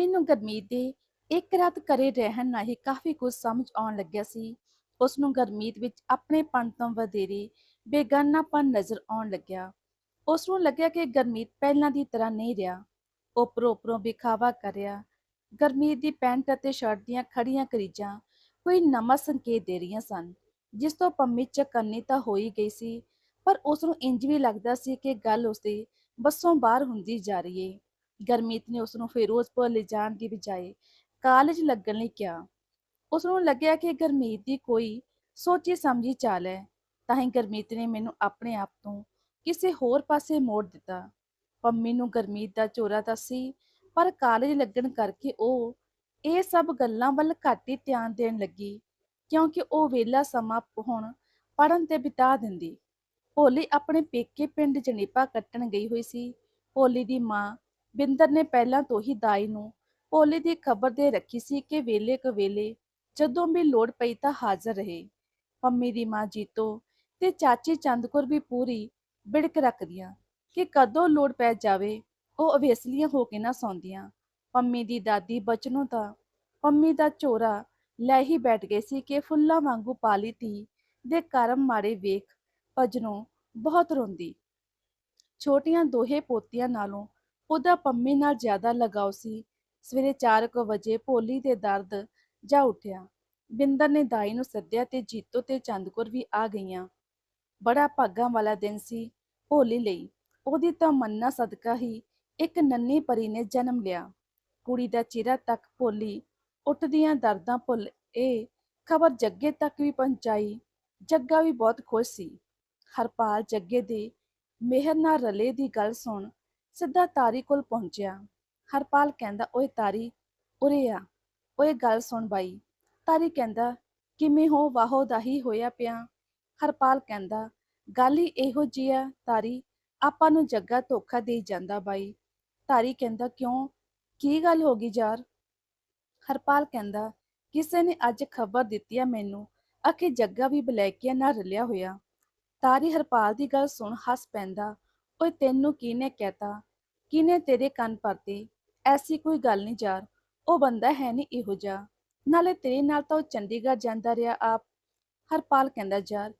ਪੰਮੀ ਨੂੰ ਗਰਮੀਤ ਦੇ ਇੱਕ ਰਾਤ ਘਰੇ ਰਹਿਣ ਨਾਲ ਹੀ ਕਾਫੀ ਕੁਝ ਸਮਝ ਆਉਣ ਲੱਗਿਆ ਸੀ। ਉਸ ਨੂੰ ਗਰਮੀਤ ਵਿੱਚ ਆਪਣੇ ਪਣ ਤੋਂ ਵਧੇਰੇ ਬੇਗਾਨਾਪਨ ਨਜ਼ਰ ਆਉਣ ਲੱਗਿਆ। ਉਸ ਨੂੰ ਲੱਗਿਆ ਕਿ ਗਰਮੀਤ ਪਹਿਲਾਂ ਦੀ ਤਰ੍ਹਾਂ ਨਹੀਂ ਰਿਹਾ। ਉਪਰੋਂ ਉੱਪਰੋਂ ਵਿਖਾਵਾ ਕਰਿਆ ਗਰਮੀਤ ਦੀ ਪੈਂਟ ਅਤੇ ਸ਼ਰਟ ਦੀਆਂ ਖੜੀਆਂ ਕਰੀਜਾਂ ਕੋਈ ਨਵਾਂ ਸੰਕੇਤ ਦੇ ਰਹੀਆਂ ਸਨ, ਜਿਸ ਤੋਂ ਪੰਮੀ ਚਕੰਨੀ ਤਾਂ ਹੋ ਹੀ ਗਈ ਸੀ, ਪਰ ਉਸ ਨੂੰ ਇੰਜ ਵੀ ਲੱਗਦਾ ਸੀ ਕਿ ਗੱਲ ਉਸਦੇ ਬੱਸੋਂ ਬਾਹਰ ਹੁੰਦੀ ਜਾ ਰਹੀ ਏ। ਗਰਮੀਤ ਨੇ ਉਸ ਨੂੰ ਫਿਰੋਜ਼ਪੁਰ ਲਿਜਾਣ ਦੀ ਬਜਾਏ ਕਾਲਜ ਲੱਗਣ ਲਈ ਕਿਹਾ। ਉਸ ਨੂੰ ਲੱਗਿਆ ਕਿ ਗਰਮੀਤ ਦੀ ਕੋਈ ਸੋਚੀ ਸਮਝੀ ਚਾਲ ਹੈ, ਤਾਂ ਹੀ ਗਰਮੀਤ ਨੇ ਮੈਨੂੰ ਆਪਣੇ ਆਪ ਤੋਂ ਕਿਸੇ ਹੋਰ ਪਾਸੇ ਮੋੜ ਦਿੱਤਾ। ਪੰਮੀ ਨੂੰ ਗਰਮੀਤ ਦਾ ਚੋਰਾ ਤਾਂ ਸੀ, ਪਰ ਕਾਲਜ ਲੱਗਣ ਕਰਕੇ ਉਹ ਇਹ ਸਭ ਗੱਲਾਂ ਵੱਲ ਘੱਟ ਹੀ ਧਿਆਨ ਦੇਣ ਲੱਗੀ, ਕਿਉਂਕਿ ਉਹ ਵੇਲਾ ਸਮਾਂ ਹੁਣ ਪੜਨ ਤੇ ਬਿਤਾ ਦਿੰਦੀ। ਭੋਲੀ ਆਪਣੇ ਪੇਕੇ ਪਿੰਡ ਜਣੀਪਾ ਕੱਟਣ ਗਈ ਹੋਈ ਸੀ। ਭੋਲੀ ਦੀ ਮਾਂ ਬਿੰਦਰ ਨੇ ਪਹਿਲਾਂ ਤੋਂ ਹੀ ਦਾਈ ਨੂੰ ਭੋਲੇ ਦੀ ਖਬਰ ਦੇ ਰੱਖੀ ਸੀ ਕਿ ਵੇਲੇ ਕੁ ਵੇਲੇ ਜਦੋਂ ਵੀ ਲੋੜ ਪਈ ਤਾਂ ਹਾਜ਼ਰ ਰਹੇ। ਪੰਮੀ ਦੀ ਮਾਂ ਜੀਤੋ, ਤੇ ਚਾਚੀ ਚੰਦਕੌਰ ਵੀ ਪੂਰੀ ਬਿੜਕ ਰੱਖਦੀਆਂ ਕਿ ਕਦੋਂ ਲੋੜ ਪੈ ਜਾਵੇ, ਉਹ ਅਵੇਸਲੀਆਂ ਹੋ ਕੇ ਨਾ ਸੌਂਦੀਆਂ। ਪੰਮੀ ਦੀ ਦਾਦੀ ਬਚਨੋਂ ਤਾਂ ਪੰਮੀ ਦਾ ਚੋਰਾ ਲੈ ਹੀ ਬੈਠ ਗਏ ਸੀ ਕਿ ਫੁੱਲਾਂ ਵਾਂਗੂ ਪਾਲੀ ਧੀ ਦੇ ਕਰਮ ਮਾੜੇ ਵੇਖ ਭਜਨੋਂ ਬਹੁਤ ਰੋਂਦੀ। ਛੋਟੀਆਂ ਦੋਹੇ ਪੋਤੀਆਂ ਨਾਲੋਂ ਉਹਦਾ ਪੰਮੀ ਨਾਲ ਜ਼ਿਆਦਾ ਲਗਾਓ ਸੀ। ਸਵੇਰੇ 4:00 ਵਜੇ ਭੋਲੀ ਦੇ ਦਰਦ ਜਾ ਉੱਠਿਆ। ਬਿੰਦਰ ਨੇ ਦਾਈ ਨੂੰ ਸੱਦਿਆ ਤੇ ਜੀਤੋ ਤੇ ਚੰਦਕੌਰ ਵੀ ਆ ਗਈਆਂ। ਬੜਾ ਭਾਗਾਂ ਵਾਲਾ ਦਿਨ ਸੀ ਭੋਲੀ ਲਈ। ਉਹਦੀ ਤਾਂ ਮੰਨਾ ਸਦਕਾ ਹੀ ਇੱਕ ਨੰਨੀ ਪਰੀ ਨੇ ਜਨਮ ਲਿਆ। ਕੁੜੀ ਦਾ ਚਿਹਰਾ ਤੱਕ ਭੋਲੀ ਉੱਠਦੀਆਂ ਦਰਦਾਂ ਭੁੱਲ ਇਹ ਖਬਰ ਜੱਗੇ ਤੱਕ ਵੀ ਪਹੁੰਚਾਈ। ਜੱਗਾ ਵੀ ਬਹੁਤ ਖੁਸ਼ ਸੀ। ਹਰਪਾਲ ਜੱਗੇ ਦੇ ਮਿਹਰ ਨਾਲ ਰਲੇ ਦੀ ਗੱਲ ਸੁਣ ਸਿੱਧਾ ਤਾਰੀ ਕੋਲ ਪਹੁੰਚਿਆ। ਹਰਪਾਲ ਕਹਿੰਦਾ, ਓਏ ਤਾਰੀ, ਉਰੇ ਆ। ਓਏ ਗੱਲ ਸੁਣ ਬਾਈ। ਤਾਰੀ ਕਹਿੰਦਾ, ਕਿਵੇਂ ਹੋ? ਵਾਹੋ ਦਾ ਹੀ ਹੋਇਆ ਪਿਆ। ਹਰਪਾਲ ਕਹਿੰਦਾ, ਗੱਲ ਹੀ ਇਹੋ ਜੀ ਆ ਤਾਰੀ, ਆਪਾਂ ਨੂੰ ਜੱਗਾ ਧੋਖਾ ਦੇ ਜਾਂਦਾ ਬਾਈ। ਤਾਰੀ ਕਹਿੰਦਾ, ਕਿਉਂ? ਕੀ ਗੱਲ ਹੋ ਗਈ ਯਾਰ? ਹਰਪਾਲ ਕਹਿੰਦਾ, ਕਿਸੇ ਨੇ ਅੱਜ ਖਬਰ ਦਿੱਤੀ ਆ ਮੈਨੂੰ। ਅਖੇ ਜੱਗਾ ਵੀ ਬਲੈਕੀਆ ਨਾਲ ਰਲਿਆ ਹੋਇਆ। ਤਾਰੀ ਹਰਪਾਲ ਦੀ ਗੱਲ ਸੁਣ ਹੱਸ ਪੈਂਦਾ, ਓਏ ਤੈਨੂੰ ਕਿਹਨੇ ਕਹਿਤਾ? ਕਿਹਨੇ ਤੇਰੇ ਕੰਨ ਪਰਤੇ ਐਸੀ ਕੋਈ ਗੱਲ ਨਹੀਂ ਯਾਰ, ਉਹ ਬੰਦਾ ਹੈ ਨਹੀਂ ਇਹੋ ਜਿਹਾ। ਨਾਲੇ ਤੇਰੇ ਨਾਲ ਤਾਂ ਉਹ ਚੰਡੀਗੜ੍ਹ ਜਾਂਦਾ ਰਿਹਾ ਆਪ। ਹਰਪਾਲ ਕਹਿੰਦਾ, ਯਾਰ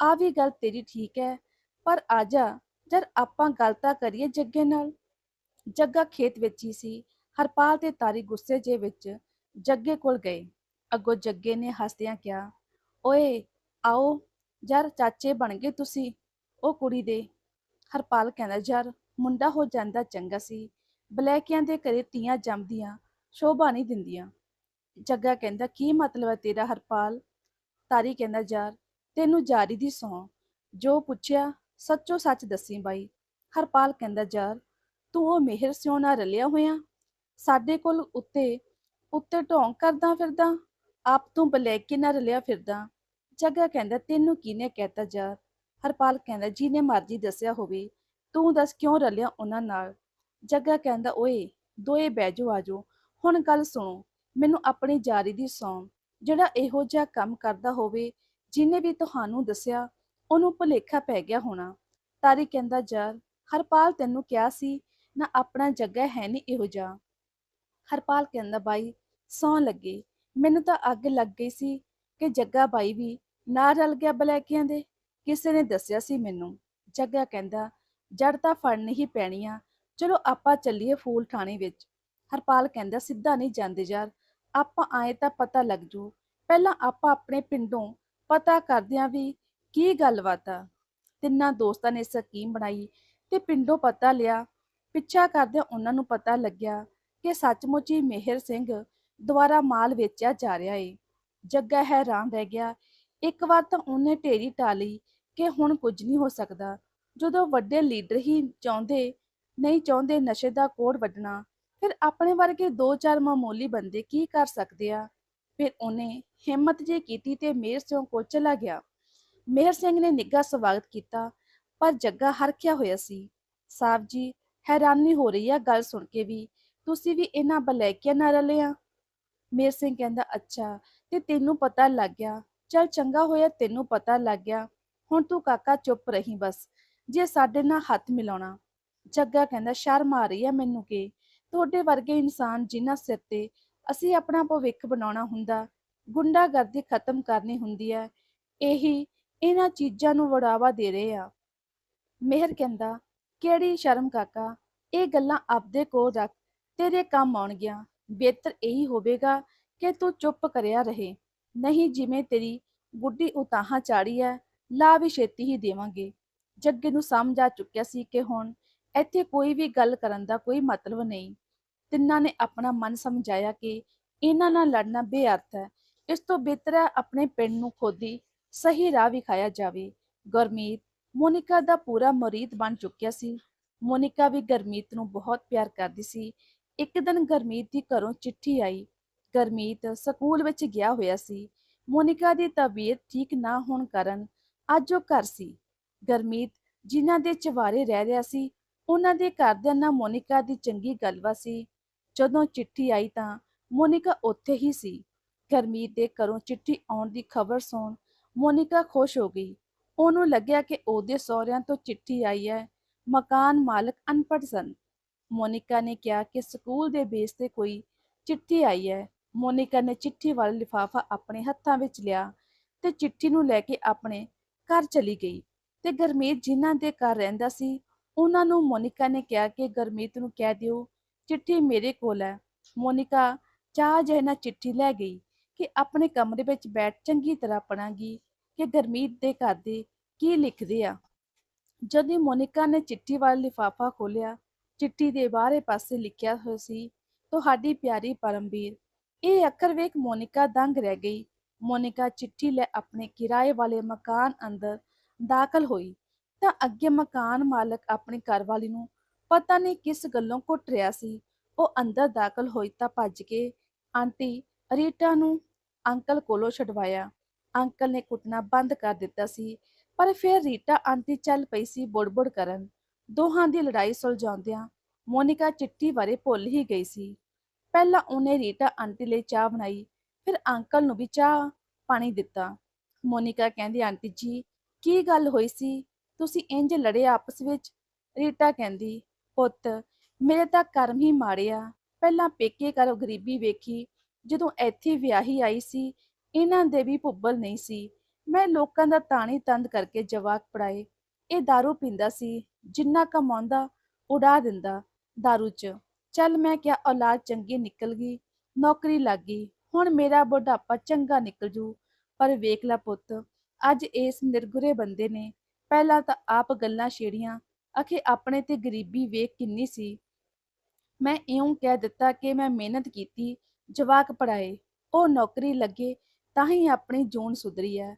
ਆ ਵੀ ਗੱਲ ਤੇਰੀ ਠੀਕ ਹੈ, ਪਰ ਆਜਾ ਜਦ ਆਪਾਂ ਗੱਲ ਤਾਂ ਕਰੀਏ ਜੱਗੇ ਨਾਲ। ਜੱਗਾ ਖੇਤ ਵਿੱਚ ਹੀ ਸੀ। ਹਰਪਾਲ ਤੇ ਤਾਰੀ ਗੁੱਸੇ ਜੇ ਵਿੱਚ ਜੱਗੇ ਕੋਲ ਗਏ। ਅੱਗੋਂ ਜੱਗੇ ਨੇ ਹੱਸਦਿਆਂ ਕਿਹਾ, ਓਏ, ਆਓ, ਯਾਰ ਚਾਚੇ ਬਣ ਗਏ ਤੁਸੀਂ, ਉਹ ਕੁੜੀ ਦੇ। ਹਰਪਾਲ ਕਹਿੰਦਾ, ਯਾਰ ਮੁੰਡਾ ਹੋ ਜਾਂਦਾ ਚੰਗਾ ਸੀ। ਬਲੈਕਿਆਂ ਦੇ ਘਰੇ ਤੀਆਂ ਜੰਮਦੀਆਂ, ਸ਼ੋਭਾ ਨਹੀਂ ਦਿੰਦੀਆਂ। ਜੱਗਾ ਕਹਿੰਦਾ, ਕੀ ਮਤਲਬ ਹੈ ਤੇਰਾ ਹਰਪਾਲ? ਤਾਰੀ ਕਹਿੰਦਾ, ਯਾਰ, ਤੈਨੂੰ ਜਾਰੀ ਦੀ ਸੌਂ ਜੋ ਪੁੱਛਿਆ, ਸੱਚੋ ਸੱਚ ਦੱਸੀ ਬਾਈ। ਹਰਪਾਲ ਕਹਿੰਦਾ, ਯਾਰ, ਤੂੰ ਉਹ ਮਿਹਰ ਸਿਉ ਨਾਲ ਰਲਿਆ ਹੋਇਆ? ਸਾਡੇ ਕੋਲ ਉੱਤੇ ਉੱਤੇ ਢੋਂਗ ਕਰਦਾ ਫਿਰਦਾ, ਆਪ ਤੂੰ ਬਲੈਕੀ ਨਾਲ ਰਲਿਆ ਫਿਰਦਾ। ਜੱਗਾ ਕਹਿੰਦਾ, ਤੈਨੂੰ ਕਿਹਨੇ ਕਹਿਤਾ, ਯਾਰ? ਹਰਪਾਲ ਕਹਿੰਦਾ, ਜਿਹਨੇ ਮਰਜ਼ੀ ਦੱਸਿਆ ਹੋਵੇ ਤੂੰ ਦੱਸ ਕਿਉਂ ਰਲਿਆ ਉਹਨਾਂ ਨਾਲ? ਜੱਗਾ ਕਹਿੰਦਾ, ਓਏ, ਦੋਏ ਬਹਿ ਜਾਓ ਆਜੋ ਹੁਣ ਗੱਲ ਸੁਣੋ, ਮੈਨੂੰ ਆਪਣੀ ਜਾਰੀ ਦੀ ਸੌਂ ਜਿਹੜਾ ਇਹੋ ਜਿਹਾ ਕੰਮ ਕਰਦਾ ਹੋਵੇ, ਜਿਹਨੇ ਵੀ ਤੁਹਾਨੂੰ ਦੱਸਿਆ, ਉਹਨੂੰ ਭੁਲੇਖਾ ਪੈ ਗਿਆ ਹੋਣਾ। ਤਾਰੀ ਕਹਿੰਦਾ ਯਾਰ ਹਰਪਾਲ ਤੈਨੂੰ ਕਿਹਾ ਸੀ, ਨਾ ਆਪਣਾ ਜੱਗਾ ਹੈ ਨਹੀਂ ਇਹੋ ਜਿਹਾ। ਹਰਪਾਲ ਕਹਿੰਦਾ, ਬਾਈ ਸੌਂ ਲੱਗੇ। ਮੈਨੂੰ ਤਾਂ ਅੱਗ ਲੱਗ ਗਈ ਸੀ ਕਿ ਜੱਗਾ ਬਾਈ ਵੀ ਨਾ ਰਲ ਗਿਆ ਬਲੈਕੀਆਂ ਦੇ। ਕਿਸੇ ਨੇ ਦੱਸਿਆ ਸੀ ਮੈਨੂੰ। ਜੱਗਾ ਕਹਿੰਦਾ ਜੜ ਤਾਂ ਫੜਨ ਹੀ ਪੈਣੀ ਆ। ਚਲੋ ਆਪਾਂ ਚੱਲੀਏ ਫੂਲ ਥਾਣੇ ਵਿੱਚ। ਹਰਪਾਲ ਕਹਿੰਦਾ, ਸਿੱਧਾ ਨਹੀਂ ਜਾਂਦੇ ਯਾਰ। ਆਪਾਂ ਆਏ ਤਾਂ ਪਤਾ ਲੱਗ ਜੂ। ਪਹਿਲਾਂ ਆਪਾਂ ਆਪਣੇ ਪਿੰਡੋਂ ਪਤਾ ਕਰਦਿਆਂ ਵੀ ਕੀ ਗੱਲਬਾਤ ਆ। ਤਿੰਨਾਂ ਦੋਸਤਾਂ ਨੇ ਸਕੀਮ ਬਣਾਈ ਤੇ ਪਿੰਡੋਂ ਪਤਾ ਲਿਆ। ਪਿੱਛਾ ਕਰਦਿਆਂ ਉਹਨਾਂ ਨੂੰ ਪਤਾ ਲੱਗਿਆ ਕਿ ਸੱਚਮੁੱਚ ਹੀ ਮਿਹਰ ਸਿੰਘ ਦੁਆਰਾ ਮਾਲ ਵੇਚਿਆ ਜਾ ਰਿਹਾ ਏ। ਜੱਗਾ ਹੈਰਾਨ ਰਹਿ ਗਿਆ। ਇੱਕ ਵਾਰ ਤਾਂ ਉਹਨੇ ਢੇਰੀ ਟਾਲੀ ਕਿ ਹੁਣ ਕੁਝ ਨਹੀਂ ਹੋ ਸਕਦਾ। ਜਦੋਂ ਵੱਡੇ ਲੀਡਰ ਹੀ ਚਾਹੁੰਦੇ, ਨਹੀਂ ਚਾਹੁੰਦੇ ਨਸ਼ੇ ਦਾ ਕੋੜ ਵੱਢਣਾ, ਫਿਰ ਆਪਣੇ ਵਰਗੇ ਦੋ ਚਾਰ ਮਾਮੂਲੀ ਬੰਦੇ ਕੀ ਕਰ ਸਕਦੇ ਆ? ਫਿਰ ਉਹਨੇ ਹਿੰਮਤ ਜੇ ਕੀਤੀ ਤੇ ਮੇਰ ਸਿੰਘ ਕੋਲ ਚਲਾ ਗਿਆ। ਮੇਹਰ ਸਿੰਘ ਨੇ ਨਿੱਘਾ ਸਵਾਗਤ ਕੀਤਾ, ਪਰ ਜੱਗਾ ਹਰਖਿਆ ਹੋਇਆ ਸੀ। ਸਾਹਿਬ ਜੀ, ਹੈਰਾਨੀ ਹੋ ਰਹੀ ਆ ਗੱਲ ਸੁਣ ਕੇ ਵੀ, ਤੁਸੀਂ ਵੀ ਇਹਨਾਂ ਬਲੈਕੀਆਂ ਨਾਲ ਰਲੇ ਆ? ਮੇਰ ਸਿੰਘ ਕਹਿੰਦਾ, ਅੱਛਾ, ਤੇ ਤੈਨੂੰ ਪਤਾ ਲੱਗ ਗਿਆ। ਚਲ ਚੰਗਾ ਹੋਇਆ ਤੈਨੂੰ ਪਤਾ ਲੱਗ ਗਿਆ। ਹੁਣ ਤੂੰ ਕਾਕਾ ਚੁੱਪ ਰਹੀ ਬਸ। ਜੇ ਸਾਡੇ ਨਾਲ ਹੱਥ ਮਿਲਾਉਣਾ, ਜੱਗਾ ਕਹਿੰਦਾ, ਸ਼ਰਮ ਆ ਰਹੀ ਹੈ ਮੈਨੂੰ ਕਿ? ਤੁਹਾਡੇ ਵਰਗੇ ਇਨਸਾਨ ਜਿਨ੍ਹਾਂ ਸਿਰ ਤੇ ਅਸੀਂ ਆਪਣਾ ਭਵਿੱਖ ਬਣਾਉਣਾ ਹੁੰਦਾ, ਗੁੰਡਾਗਰਦੀ ਖਤਮ ਕਰਨੀ ਹੁੰਦੀ ਹੈ, ਇਹੀ ਇਹਨਾਂ ਚੀਜ਼ਾਂ ਨੂੰ ਵੜਾਵਾ ਦੇ ਰਹੇ ਆ। ਮਿਹਰ ਕਹਿੰਦਾ, ਕਿਹੜੀ ਸ਼ਰਮ ਕਾਕਾ? ਇਹ ਗੱਲਾਂ ਆਪਦੇ ਕੋਲ ਰੱਖ, ਤੇਰੇ ਕੰਮ ਆਉਣਗੀਆਂ ਬਿਹਤਰ ਇਹੀ ਹੋਵੇਗਾ ਕਿ ਤੂੰ ਚੁੱਪ ਕਰਿਆ ਰਹੇ। ਨਹੀਂ ਜਿਵੇਂ ਤੇਰੀ ਗੁੱਡੀ ਉਤਾਹਾਂ ਚਾੜੀ ਹੈ, ਲਾ ਵੀ ਛੇਤੀ ਹੀ ਦੇਵਾਂਗੇ। ਜੱਗੇ ਨੂੰ ਸਮਝ ਆ ਚੁੱਕਿਆ ਸੀ ਕਿ ਹੁਣ ਇੱਥੇ ਕੋਈ ਵੀ ਗੱਲ ਕਰਨ ਦਾ ਕੋਈ ਮਤਲਬ ਨਹੀਂ। ਤਿੰਨਾਂ ਨੇ ਆਪਣਾ ਮਨ ਸਮਝਾਇਆ ਕਿ ਇਹਨਾਂ ਨਾਲ ਲੜਨਾ ਬੇਅਰਥ ਹੈ। ਇਸ ਤੋਂ ਬਿਹਤਰ ਹੈ ਆਪਣੇ ਪਿੰਡ ਨੂੰ ਖੋਦੀ ਸਹੀ ਰਾਹ ਵਿਖਾਇਆ ਜਾਵੇ। ਗੁਰਮੀਤ, ਮੋਨਿਕਾ ਦਾ ਪੂਰਾ ਮੁਰੀਦ ਬਣ ਚੁੱਕਿਆ ਸੀ। ਮੋਨਿਕਾ ਵੀ ਗਰਮੀਤ ਨੂੰ ਬਹੁਤ ਪਿਆਰ ਕਰਦੀ ਸੀ। ਇੱਕ ਦਿਨ ਗਰਮੀਤ ਦੀ ਘਰੋਂ ਚਿੱਠੀ ਆਈ। ਗਰਮੀਤ ਸਕੂਲ ਵਿੱਚ ਗਿਆ ਹੋਇਆ ਸੀ। ਮੋਨਿਕਾ ਦੀ ਤਬੀਅਤ ਠੀਕ ਨਾ ਹੋਣ ਕਾਰਨ ਅੱਜ ਉਹ ਘਰ ਸੀ। ਗਰਮੀਤ, ਜਿਨ੍ਹਾਂ ਦੇ ਚਵਾਰੇ ਰਹਿ ਰਿਹਾ ਸੀ, ਉਹਨਾਂ ਦੇ ਘਰਦਿਆਂ ਨਾਲ ਮੋਨਿਕਾ ਦੀ ਚੰਗੀ ਗੱਲਬਾਤ ਸੀ। ਜਦੋਂ ਚਿੱਠੀ ਆਈ ਤਾਂ ਮੋਨਿਕਾ ਉੱਥੇ ਹੀ ਸੀ। ਗਰਮੀਤ ਦੇ ਘਰੋਂ ਚਿੱਠੀ ਆਉਣ ਦੀ ਖਬਰ ਸੁਣ ਮੋਨਿਕਾ ਖੁਸ਼ ਹੋ ਗਈ। ਉਹਨੂੰ ਲੱਗਿਆ ਕਿ ਉਹਦੇ ਸਹੁਰਿਆਂ ਤੋਂ ਚਿੱਠੀ ਆਈ ਹੈ। ਮਕਾਨ ਮਾਲਕ ਅਨਪੜ੍ਹ ਸਨ। ਮੋਨਿਕਾ ਨੇ ਕਿਹਾ ਕਿ ਸਕੂਲ ਦੇ ਬੇਸ ਤੇ ਕੋਈ ਚਿੱਠੀ ਆਈ ਹੈ। ਮੋਨਿਕਾ ਨੇ ਚਿੱਠੀ ਵਾਲਾ ਲਿਫਾਫਾ ਆਪਣੇ ਹੱਥਾਂ ਵਿੱਚ ਲਿਆ ਤੇ ਚਿੱਠੀ ਨੂੰ ਲੈ ਕੇ ਆਪਣੇ ਘਰ ਚਲੀ ਗਈ। ਤੇ ਗਰਮੀਤ ਜਿਨ੍ਹਾਂ ਦੇ ਘਰ ਰਹਿੰਦਾ ਸੀ, ਉਹਨਾਂ ਨੂੰ ਮੋਨਿਕਾ ਨੇ ਕਿਹਾ ਕਿ ਗਰਮੀਤ ਨੂੰ ਕਹਿ ਦਿਓ, ਚਿੱਠੀ ਮੇਰੇ ਕੋਲ ਹੈ। ਮੋਨਿਕਾ ਚਾਹ ਜਿਹੇ ਚਿੱਠੀ ਲੈ ਗਈ ਕਿ ਆਪਣੇ ਕਮਰੇ ਵਿੱਚ ਬੈਠ ਚੰਗੀ ਤਰ੍ਹਾਂ ਪੜਾਂਗੀ ਕਿ ਗਰਮੀਤ ਦੇ ਘਰ ਦੇ ਕੀ ਲਿਖਦੇ ਆ। ਜਦੋਂ ਮੋਨਿਕਾ ਨੇ ਚਿੱਠੀ ਵਾਲਾ ਲਿਫਾਫਾ ਖੋਲ੍ਹਿਆ, ਚਿੱਠੀ ਦੇ ਬਾਹਰੇ ਪਾਸੇ ਲਿਖਿਆ ਹੋਇਆ ਸੀ, ਤੁਹਾਡੀ ਪਿਆਰੀ ਪਰਮਵੀਰ। ਇਹ ਅੱਖਰ ਵੇਖ ਮੋਨਿਕਾ ਦੰਗ ਰਹਿ ਗਈ। ਮੋਨਿਕਾ ਚਿੱਠੀ ਲੈ ਆਪਣੇ ਕਿਰਾਏ ਵਾਲੇ ਮਕਾਨ ਅੰਦਰ ਦਾਖਲ ਹੋਈ, ਤਾਂ ਅੱਗੇ ਮਕਾਨ ਮਾਲਕ ਆਪਣੀ ਘਰਵਾਲੀ ਨੂੰ ਪਤਾ ਨਹੀਂ ਕਿਸ ਗੱਲੋਂ ਕੁੱਟ ਰਿਹਾ ਸੀ। ਉਹ ਅੰਦਰ ਦਾਖਲ ਹੋਈ ਤਾਂ ਭੱਜ ਕੇ ਆਂਟੀ ਰੀਟਾ ਨੂੰ ਅੰਕਲ ਕੋਲੋਂ ਛਡਵਾਇਆ। ਅੰਕਲ ਨੇ ਕੁੱਟਣਾ ਬੰਦ ਕਰ ਦਿੱਤਾ ਸੀ, ਪਰ ਫਿਰ ਰੀਟਾ ਆਂਟੀ ਚੱਲ ਪਈ ਸੀ ਬੁੜਬੁੜ ਕਰਨ। ਦੋਹਾਂ ਦੀ ਲੜਾਈ ਸੁਲਝਾਉਂਦਿਆਂ ਮੋਨਿਕਾ ਚਿੱਠੀ ਬਾਰੇ ਭੁੱਲ ਹੀ ਗਈ ਸੀ। ਪਹਿਲਾਂ ਉਹਨੇ ਰੀਟਾ ਆਂਟੀ ਲਈ ਚਾਹ ਬਣਾਈ, ਫਿਰ ਅੰਕਲ ਨੂੰ ਵੀ ਚਾਹ ਪਾਣੀ ਦਿੱਤਾ। ਮੋਨਿਕਾ ਕਹਿੰਦੀ, ਆਂਟੀ ਜੀ ਕੀ ਗੱਲ ਹੋਈ ਸੀ ਤੁਸੀਂ ਇੰਜ ਲੜੇ ਆਪਸ ਵਿੱਚ ਰੀਟਾ ਕਹਿੰਦੀ ਪੁੱਤ ਮੇਰੇ ਤਾਂ ਕਰਮ ਹੀ ਮਾੜੇ ਆ ਪਹਿਲਾਂ ਪੇਕੇ ਘਰ ਗਰੀਬੀ ਵੇਖੀ ਜਦੋਂ ਇੱਥੇ ਵਿਆਹੀ ਆਈ ਸੀ ਇਹਨਾਂ ਦੇ ਵੀ ਭੁੱਬਲ ਨਹੀਂ ਸੀ ਮੈਂ ਲੋਕਾਂ ਦਾ ਤਾਣੀ ਤੰਦ ਕਰਕੇ ਜਵਾਕ ਪੜਾਏ ਇਹ दारू ਪੀਂਦਾ ਸੀ ਜਿੰਨਾ ਕਮਾਉਂਦਾ ਉਡਾ ਦਿੰਦਾ दारू 'ਚ ਚੱਲ ਮੈਂ ਕਿਹਾ ਔਲਾਦ ਚੰਗੀ ਨਿਕਲ ਗਈ ਨੌਕਰੀ ਲੱਗ ਗਈ ਹੁਣ ਮੇਰਾ ਬੁਢਾਪਾ ਚੰਗਾ ਨਿਕਲ ਜੂ ਪਰ ਵੇਖ ਲੈ ਪੁੱਤ ਅੱਜ ਇਸ ਨਿਰਗੁਰੇ ਬੰਦੇ ਨੇ ਪਹਿਲਾਂ ਤਾਂ ਆਪ ਗੱਲਾਂ ਛੇੜੀਆਂ, ਅਖੇ ਆਪਣੇ ਤੇ ਗਰੀਬੀ ਵੇਖ ਕਿੰਨੀ ਸੀ। ਮੈਂ ਇਉਂ ਕਹਿ ਦਿੱਤਾ ਕਿ ਮੈਂ ਮਿਹਨਤ ਕੀਤੀ, ਜਵਾਕ ਪੜਾਏ ਉਹ ਨੌਕਰੀ ਲੱਗੇ ਤਾਂ ਹੀ ਆਪਣੀ ਜੂਨ ਸੁਧਰੀ ਹੈ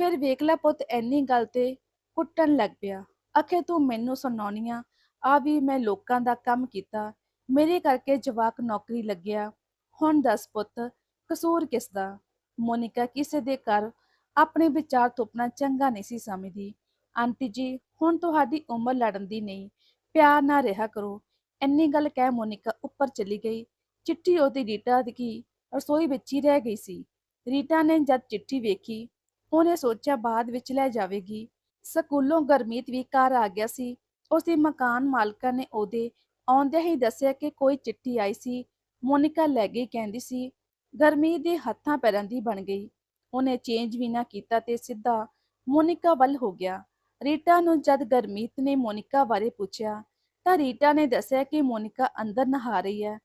ਫਿਰ ਵੇਖਲਾ ਪੁੱਤ ਐਨੀ ਗੱਲ ਤੇ ਕੁੱਟਣ ਲੱਗ ਪਿਆ। ਅਖੇ ਤੂੰ ਮੈਨੂੰ ਸੁਣਾਉਣੀਆਂ, ਆ ਵੀ ਮੈਂ ਲੋਕਾਂ ਦਾ ਕੰਮ ਕੀਤਾ, ਮੇਰੇ ਕਰਕੇ ਜਵਾਕ ਨੌਕਰੀ ਲੱਗਿਆ। ਹੁਣ ਦੱਸ ਪੁੱਤ, ਕਸੂਰ ਕਿਸ ਦਾ ਮੋਨਿਕਾ ਕਿਸੇ ਦੇ ਘਰ ਆਪਣੇ ਵਿਚਾਰ ਥੋਪਣਾ ਚੰਗਾ ਨਹੀਂ ਸੀ ਸਮਝਦੀ। ਆਂਟੀ ਜੀ, ਹੁਣ ਤੁਹਾਡੀ ਉਮਰ ਲੜਨ ਦੀ ਨਹੀਂ, ਪਿਆਰ ਨਾ ਰਿਹਾ ਕਰੋ। ਇੰਨੀ ਗੱਲ ਕਹਿ ਮੋਨਿਕਾ ਉੱਪਰ ਚਲੀ ਗਈ। ਚਿੱਠੀ ਉਹਦੀ ਰੀਟਾ ਦੀ ਰਸੋਈ ਵਿੱਚ ਹੀ ਰਹਿ ਗਈ ਸੀ। ਰੀਟਾ ਨੇ ਜਦ ਚਿੱਠੀ ਵੇਖੀ, ਉਹਨੇ ਸੋਚਿਆ ਬਾਅਦ ਵਿੱਚ ਲੈ ਜਾਵੇਗੀ। ਸਕੂਲੋਂ ਗਰਮੀਤ ਵੀ ਘਰ ਆ ਗਿਆ ਸੀ। ਉਸਦੇ ਮਕਾਨ ਮਾਲਕਾਂ ਨੇ ਉਹਦੇ ਆਉਂਦਿਆਂ ਹੀ ਦੱਸਿਆ ਕਿ ਕੋਈ ਚਿੱਠੀ ਆਈ ਸੀ। ਮੋਨਿਕਾ ਲੈ ਗਈ, ਕਹਿੰਦੀ ਸੀ, ਗਰਮੀਤ ਦੇ ਹੱਥਾਂ ਪੈਰਾਂ ਦੀ ਬਣ ਗਈ। ਉਹਨੇ ਚੇਂਜ ਵੀ ਨਾ ਕੀਤਾ ਤੇ ਸਿੱਧਾ ਮੋਨਿਕਾ ਵੱਲ ਹੋ ਗਿਆ। ਰੀਟਾ ਨੂੰ ਜਦ ਗਰਮੀਤ ਨੇ ਮੋਨਿਕਾ ਬਾਰੇ ਪੁੱਛਿਆ, ਤਾਂ ਰੀਟਾ ਨੇ ਦੱਸਿਆ ਕਿ ਮੋਨਿਕਾ ਅੰਦਰ ਨਹਾ ਰਹੀ ਹੈ।